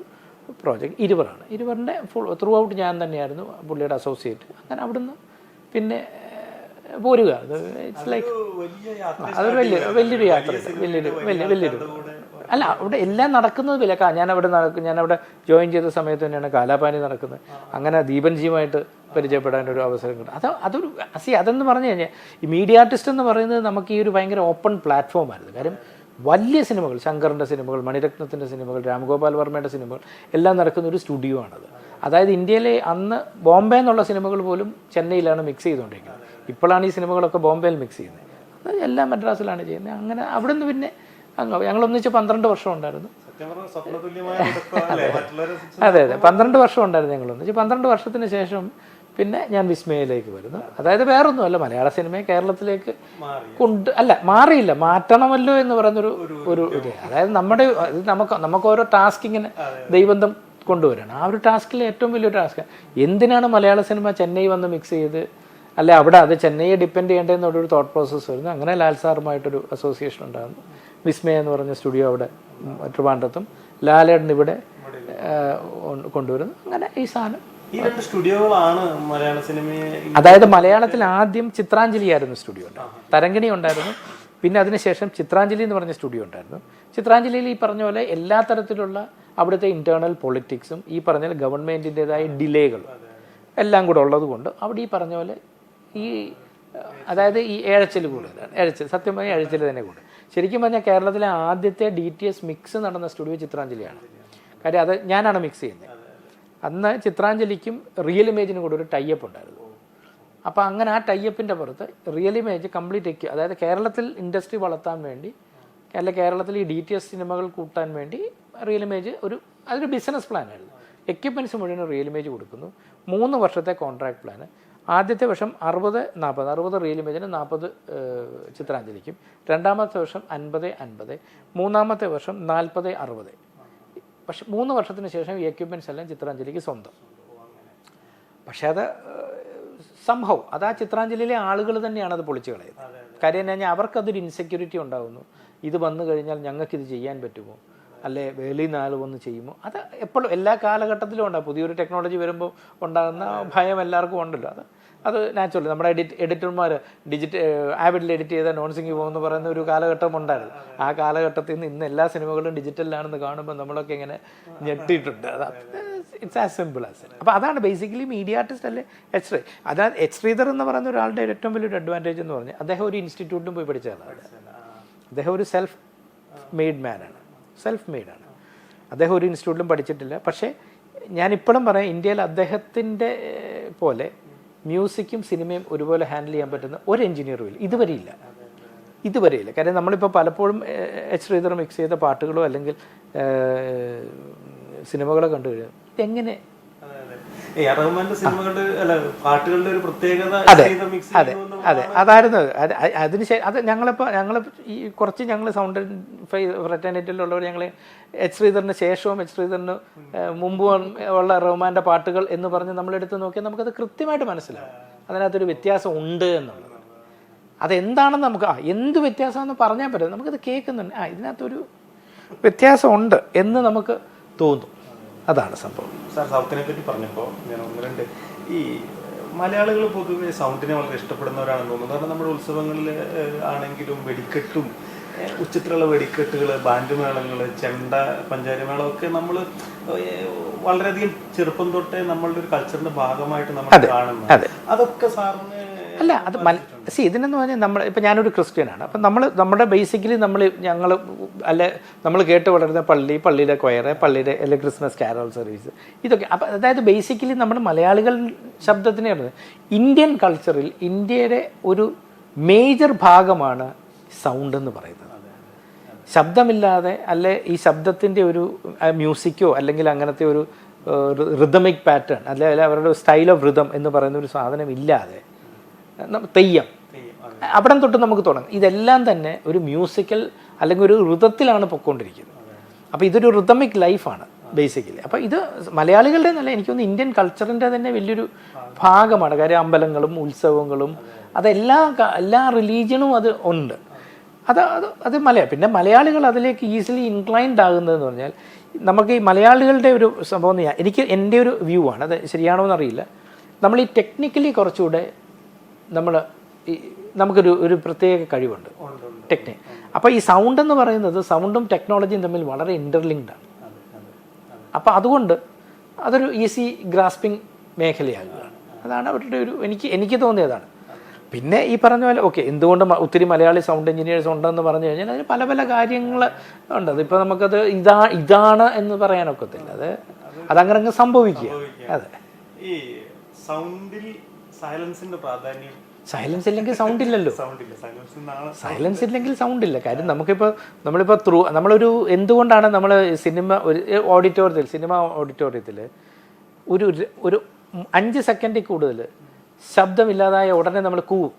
പ്രോജക്റ്റ് ഇരുവറാണ്. ഇരുവറിന്റെ ഫുൾ ത്രൂ ഔട്ട് ഞാൻ തന്നെയായിരുന്നു പുള്ളിയുടെ അസോസിയേറ്റ് അങ്ങനെ അവിടുന്ന് പിന്നെ പോരുക. അത് ഇറ്റ്സ് ലൈക്ക് അതൊരു വലിയ വലിയൊരു യാത്ര. വലിയൊരു വലിയ വലിയൊരു അല്ല അവിടെ എല്ലാം നടക്കുന്നത് വില ഞാൻ അവിടെ നടക്കും ഞാൻ അവിടെ ജോയിൻ ചെയ്ത സമയത്ത് തന്നെയാണ് കാലാപാനി നടക്കുന്നത്. അങ്ങനെ ദീപൻജിയുമായിട്ട് പരിചയപ്പെടാൻ ഒരു അവസരം കിട്ടും അത് അതൊരു സി അതെന്ന് പറഞ്ഞു കഴിഞ്ഞാൽ ഈ മീഡിയ ആർട്ടിസ്റ്റ് എന്ന് പറയുന്നത് നമുക്ക് ഈ ഒരു ഭയങ്കര ഓപ്പൺ പ്ലാറ്റ്ഫോം ആയിരുന്നു. കാര്യം വലിയ സിനിമകൾ ശങ്കറിന്റെ സിനിമകൾ മണിരത്നത്തിന്റെ സിനിമകൾ രാംഗോപാൽ വർമ്മയുടെ സിനിമകൾ എല്ലാം നടക്കുന്ന ഒരു സ്റ്റുഡിയോ ആണത്. അതായത് ഇന്ത്യയിലെ അന്ന് ബോംബെ എന്നുള്ള സിനിമകൾ പോലും ചെന്നൈയിലാണ് മിക്സ് ചെയ്തുകൊണ്ടിരിക്കുന്നത്. ഇപ്പോഴാണ് ഈ സിനിമകളൊക്കെ ബോംബെയിൽ മിക്സ് ചെയ്യുന്നത്. എല്ലാം മദ്രാസിലാണ് ചെയ്യുന്നത്. അങ്ങനെ അവിടെ നിന്ന് പിന്നെ അങ്ങ് ഞങ്ങൾ ഒന്നിച്ച് പന്ത്രണ്ട് വർഷം ഉണ്ടായിരുന്നു? അതെ അതെ. പന്ത്രണ്ട് വർഷം ഉണ്ടായിരുന്നു ഞങ്ങൾ ഒന്നിച്ച്. പന്ത്രണ്ട് വർഷത്തിന് ശേഷം പിന്നെ ഞാൻ വിസ്മയയിലേക്ക് വരുന്നു. അതായത് വേറൊന്നുമല്ല മലയാള സിനിമയെ കേരളത്തിലേക്ക് കൊണ്ട് അല്ല മാറിയില്ല. മാറ്റണമല്ലോ എന്ന് പറയുന്നൊരു ഒരു ഇത്. അതായത് നമ്മുടെ നമുക്ക് നമുക്ക് ഓരോ ടാസ്ക് ഇങ്ങനെ ദൈവന്തം കൊണ്ടുവരണം. ആ ഒരു ടാസ്കിൽ ഏറ്റവും വലിയൊരു ടാസ്ക്. എന്തിനാണ് മലയാള സിനിമ ചെന്നൈ വന്ന് മിക്സ് ചെയ്ത് അല്ലെ അവിടെ അത് ചെന്നൈയെ ഡിപ്പെൻഡ് ചെയ്യേണ്ടതെന്നുള്ളൊരു തോട്ട് പ്രോസസ്സ് വരുന്നു. അങ്ങനെ ലാൽ സാറുമായിട്ടൊരു അസോസിയേഷൻ ഉണ്ടാകുന്നു വിസ്മയ എന്ന് പറഞ്ഞ സ്റ്റുഡിയോ അവിടെ ട്രിവാൻഡ്രത്തും ലാലേട്ടൻ ഇവിടെ കൊണ്ടുവരുന്നു. അങ്ങനെ ഈ സാധനം. ഈ രണ്ട് സ്റ്റുഡിയോകളാണ് മലയാള സിനിമയെ അതായത് മലയാളത്തിൽ ആദ്യം ചിത്രാഞ്ജലി ആയിരുന്നു സ്റ്റുഡിയോ ഉണ്ടായിരുന്നു തരങ്കിണി ഉണ്ടായിരുന്നു. പിന്നെ അതിനുശേഷം ചിത്രാഞ്ജലി എന്ന് പറഞ്ഞ സ്റ്റുഡിയോ ഉണ്ടായിരുന്നു. ചിത്രാഞ്ജലിയിൽ ഈ പറഞ്ഞ പോലെ എല്ലാ തരത്തിലുള്ള അവിടുത്തെ ഇന്റേണൽ പൊളിറ്റിക്സും ഈ പറഞ്ഞ ഗവൺമെന്റിന്റെതായ ഡിലേകളും എല്ലാം കൂടെ ഉള്ളത് കൊണ്ട് അവിടെ ഈ പറഞ്ഞ പോലെ ഈ അതായത് ഈ ഏഴച്ചിൽ കൂടുതലാണ്. ഏഴച്ചൽ സത്യം പറഞ്ഞാൽ ഏഴച്ചിൽ തന്നെ കൂടുതൽ ശരിക്കും പറഞ്ഞാൽ കേരളത്തിലെ ആദ്യത്തെ ഡി ടി എസ് മിക്സ് നടന്ന സ്റ്റുഡിയോ ചിത്രാഞ്ജലിയാണ്. കാര്യം അത് ഞാനാണ് മിക്സ് ചെയ്യുന്നത്. അന്ന് ചിത്രാഞ്ജലിക്കും റിയൽ ഇമേജിനും കൂടെ ഒരു ടൈപ്പ് ഉണ്ടായിരുന്നു. അപ്പോൾ അങ്ങനെ ആ ടൈപ്പിന്റെ പുറത്ത് റിയൽ ഇമേജ് കംപ്ലീറ്റ് എക്യു അതായത് കേരളത്തിൽ ഇൻഡസ്ട്രി വളർത്താൻ വേണ്ടി അല്ല കേരളത്തിൽ ഈ ഡി ടി എസ് സിനിമകൾ കൂട്ടാൻ വേണ്ടി റിയൽ ഇമേജ് ഒരു അതൊരു ബിസിനസ് പ്ലാനായിരുന്നു എക്യുപ്മെന്റ്സ് മുഴുവൻ റിയൽ ഇമേജ് കൊടുക്കുന്നു. മൂന്ന് വർഷത്തെ കോൺട്രാക്ട് പ്ലാന് ആദ്യത്തെ വർഷം അറുപത് നാൽപ്പത് അറുപത് റിയൽ ഇമേജിന് നാൽപ്പത് ചിത്രാഞ്ജലിക്കും. രണ്ടാമത്തെ വർഷം അൻപത് അൻപത്. മൂന്നാമത്തെ വർഷം നാൽപ്പത് അറുപത്. പക്ഷെ മൂന്ന് വർഷത്തിന് ശേഷം ഈ എക്യുപ്മെന്റ്സ് എല്ലാം ചിത്രാഞ്ജലിക്ക് സ്വന്തം. പക്ഷേ അത് സംഭവം. അത് ആ ചിത്രാഞ്ജലിയിലെ ആളുകൾ തന്നെയാണ് അത് പൊളിച്ചു കളയുന്നത്. കാര്യം എന്ന് കഴിഞ്ഞാൽ അവർക്കതൊരു ഇൻസെക്യൂരിറ്റി ഉണ്ടാകുന്നു ഇത് വന്നു കഴിഞ്ഞാൽ ഞങ്ങൾക്കിത് ചെയ്യാൻ പറ്റുമോ? അല്ലെ? വെളിയിൽ നാൾ വന്ന് ചെയ്യുമോ? അത് എപ്പോഴും എല്ലാ കാലഘട്ടത്തിലും ഉണ്ടാകും പുതിയൊരു ടെക്നോളജി വരുമ്പോൾ ഉണ്ടാകുന്ന ഭയം എല്ലാവർക്കും ഉണ്ടല്ലോ. അത് അത് നാച്ചുറലി നമ്മുടെ എഡിറ്റ് എഡിറ്റർമാർ ഡിജിറ്റ് ആവിഡിൽ എഡിറ്റ് ചെയ്ത നോൺ സിംഗിങ് പോകുമെന്ന് പറയുന്ന ഒരു കാലഘട്ടം ഉണ്ടായിരുന്നു. ആ കാലഘട്ടത്തിൽ നിന്ന് ഇന്ന് എല്ലാ സിനിമകളും ഡിജിറ്റലിലാണെന്ന് കാണുമ്പോൾ നമ്മളൊക്കെ ഇങ്ങനെ ഞെട്ടിയിട്ടുണ്ട്. അത് ഇറ്റ്സ് ആസ് സിമ്പിൾ ആസ് അപ്പോൾ അതാണ് ബേസിക്കലി മീഡിയ ആർട്ടിസ്റ്റ് അല്ലേ? എച്ച് ശ്രീ അതായത് എച്ച് ശ്രീധർ എന്ന് പറയുന്ന ഒരാളുടെ ഏറ്റവും വലിയൊരു അഡ്വാന്റേജ് എന്ന് പറഞ്ഞാൽ അദ്ദേഹം ഒരു ഇൻസ്റ്റിറ്റ്യൂട്ടിലും പോയി പഠിച്ച ആളാണ് അദ്ദേഹം ഒരു സെൽഫ് മെയ്ഡ് മാനാണ് സെൽഫ് മെയ്ഡാണ് അദ്ദേഹം ഒരു ഇൻസ്റ്റിറ്റ്യൂട്ടിലും പഠിച്ചിട്ടില്ല. പക്ഷേ ഞാനിപ്പോഴും പറയാം ഇന്ത്യയിൽ അദ്ദേഹത്തിന്റെ പോലെ മ്യൂസിക്കും സിനിമയും ഒരുപോലെ ഹാൻഡിൽ ചെയ്യാൻ പറ്റുന്ന ഒരു എഞ്ചിനീയറും ഇല്ല. ഇതുവരെ ഇല്ല. ഇതുവരെ ഇല്ല. കാര്യം നമ്മളിപ്പോൾ പലപ്പോഴും എച്ച് ശ്രീധർ മിക്സ് ചെയ്ത പാട്ടുകളോ അല്ലെങ്കിൽ സിനിമകളോ കണ്ടു കഴിഞ്ഞാൽ ഇതെങ്ങനെ അതെ, അതെ. ഈ റഹ്മാന്റെ സിനിമകളുടെ അല്ല പാട്ടുകളുടെ ഒരു പ്രത്യേകത അതെ അതെ അതെ. അതായിരുന്നു. അത്. അത് ഞങ്ങളിപ്പോൾ ഞങ്ങൾ ഈ കുറച്ച് ഞങ്ങൾ സൗണ്ട് ഫ്രറ്റേണിറ്റിയിലുള്ളവർ ഞങ്ങൾ എച്ച് ശ്രീധറിന് ശേഷവും എച്ച് ശ്രീധറിന് മുമ്പും ഉള്ള റഹ്മാന്റെ പാട്ടുകൾ എന്ന് പറഞ്ഞ് നമ്മൾ നമ്മളെടുത്ത് നോക്കിയാൽ നമുക്കത് കൃത്യമായിട്ട് മനസ്സിലാവും. അതിനകത്തൊരു വ്യത്യാസം ഉണ്ട് എന്നുള്ളത്. അതെന്താണെന്ന് നമുക്ക് ആ എന്ത് വ്യത്യാസമെന്ന് പറഞ്ഞാൽ പറ്റും നമുക്കത് കേൾക്കുന്നുണ്ട്. ആ ഇതിനകത്തൊരു വ്യത്യാസമുണ്ട് എന്ന് നമുക്ക് തോന്നും. അതാണ് സംഭവം. സാർ സൗത്തിനെ പറ്റി പറഞ്ഞപ്പോൾ ഞാൻ ഒന്ന് രണ്ട് ഈ മലയാളികൾ പൊതുവെ സൗണ്ടിനെ വളരെ ഇഷ്ടപ്പെടുന്നവരാണെന്ന് തോന്നുന്നു. കാരണം നമ്മുടെ ഉത്സവങ്ങളിൽ ആണെങ്കിലും വെടിക്കെട്ടും ഉച്ചത്തിലുള്ള വെടിക്കെട്ടുകൾ ബാൻഡ് മേളങ്ങൾ ചെണ്ട ഒക്കെ നമ്മൾ വളരെയധികം ചെറുപ്പം തൊട്ടേ നമ്മളുടെ ഒരു കൾച്ചറിന്റെ ഭാഗമായിട്ട് നമ്മൾ കാണുന്നത്. അതൊക്കെ സാറിന് അല്ല അത് സി ഇതിനെന്ന് പറഞ്ഞാൽ നമ്മൾ ഇപ്പം ഞാനൊരു ക്രിസ്ത്യനാണ്. അപ്പം നമ്മൾ നമ്മുടെ ബേസിക്കലി നമ്മൾ ഞങ്ങൾ അല്ല നമ്മൾ കേട്ട് വളരുന്ന പള്ളി പള്ളിയിലെ കൊയറ് പള്ളിയുടെ അല്ലെ ക്രിസ്മസ് കാരോൾ സർവീസ് ഇതൊക്കെ. അപ്പം അതായത് ബേസിക്കലി നമ്മൾ മലയാളികൾ ശബ്ദത്തിനെ ഇന്ത്യൻ കൾച്ചറിൽ ഇന്ത്യയുടെ ഒരു മേജർ ഭാഗമാണ് സൗണ്ട് എന്ന് പറയുന്നത്. ശബ്ദമില്ലാതെ അല്ലെ ഈ ശബ്ദത്തിന്റെ ഒരു മ്യൂസിക്കോ അല്ലെങ്കിൽ അങ്ങനത്തെ ഒരു റിതമിക് പാറ്റേൺ അല്ലെ അല്ലെ അവരുടെ സ്റ്റൈൽ ഓഫ് റിതം എന്ന് പറയുന്ന ഒരു സാധനം ഇല്ലാതെ തെയ്യം. അവിടെ തൊട്ട് നമുക്ക് തുടങ്ങാം. ഇതെല്ലാം തന്നെ ഒരു മ്യൂസിക്കൽ അല്ലെങ്കിൽ ഒരു ഋതത്തിലാണ് പൊയ്ക്കൊണ്ടിരിക്കുന്നത് അപ്പോൾ ഇതൊരു റിതമിക് ലൈഫാണ് ബേസിക്കലി അപ്പോൾ ഇത് മലയാളികളുടെ നല്ല എനിക്ക് എനിക്കൊന്ന് ഇന്ത്യൻ കൾച്ചറിന്റെ തന്നെ വലിയൊരു ഭാഗമാണ്. കാര്യം അമ്പലങ്ങളും ഉത്സവങ്ങളും അതെല്ലാ എല്ലാ റിലീജിയനും അത് ഉണ്ട്. അത് അത് അത് മലയാളം പിന്നെ മലയാളികൾ അതിലേക്ക് ഈസിലി ഇൻക്ലൈൻഡ് ആകുന്നതെന്ന് പറഞ്ഞാൽ നമുക്ക് ഈ മലയാളികളുടെ ഒരു സംഭവം എനിക്ക് എന്റെ ഒരു വ്യൂ ആണ്. അത് ശരിയാണോ എന്നറിയില്ല. നമ്മൾ ഈ ടെക്നിക്കലി കുറച്ചുകൂടെ നമ്മൾ ഈ നമുക്കൊരു ഒരു പ്രത്യേക കഴിവുണ്ട്. ടെക്നിക് അപ്പോൾ ഈ സൗണ്ട് എന്ന് പറയുന്നത് സൗണ്ടും ടെക്നോളജിയും തമ്മിൽ വളരെ ഇന്റർലിങ്ക്ഡ് ആണ്. അപ്പോൾ അതുകൊണ്ട് അതൊരു ഈസി ഗ്രാസ്പിംഗ് മേഖലയാകുകയാണ്. അതാണ് അവരുടെ ഒരു എനിക്ക് എനിക്ക് തോന്നിയതാണ്. പിന്നെ ഈ പറഞ്ഞ പോലെ ഓക്കെ എന്തുകൊണ്ട് ഒത്തിരി മലയാളി സൗണ്ട് എഞ്ചിനീയേഴ്സ് ഉണ്ടെന്ന് പറഞ്ഞു കഴിഞ്ഞാൽ അതിന് പല പല കാര്യങ്ങൾ ഉണ്ട്. അതിപ്പോൾ നമുക്കത് ഇതാ ഇതാണ് എന്ന് പറയാനൊക്കത്തില്ല. അത് അതങ്ങനെ അങ്ങ് സംഭവിക്കുക. അതെ. ഈ സൗണ്ടിൽ സൈലൻസിന്റെ പ്രാധാന്യം. സൈലൻസ് ഇല്ലെങ്കിൽ സൗണ്ട് ഇല്ലല്ലോ. സൈലൻസ് ഇല്ലെങ്കിൽ സൗണ്ട് ഇല്ല. കാര്യം നമുക്കിപ്പോൾ നമ്മളിപ്പോൾ ത്രൂ നമ്മളൊരു എന്തുകൊണ്ടാണ് നമ്മൾ സിനിമ ഒരു ഓഡിറ്റോറിയത്തിൽ സിനിമ ഓഡിറ്റോറിയത്തിൽ ഒരു ഒരു അഞ്ച് സെക്കൻഡിൽ കൂടുതൽ ശബ്ദമില്ലാതായ ഉടനെ നമ്മൾ കൂവും.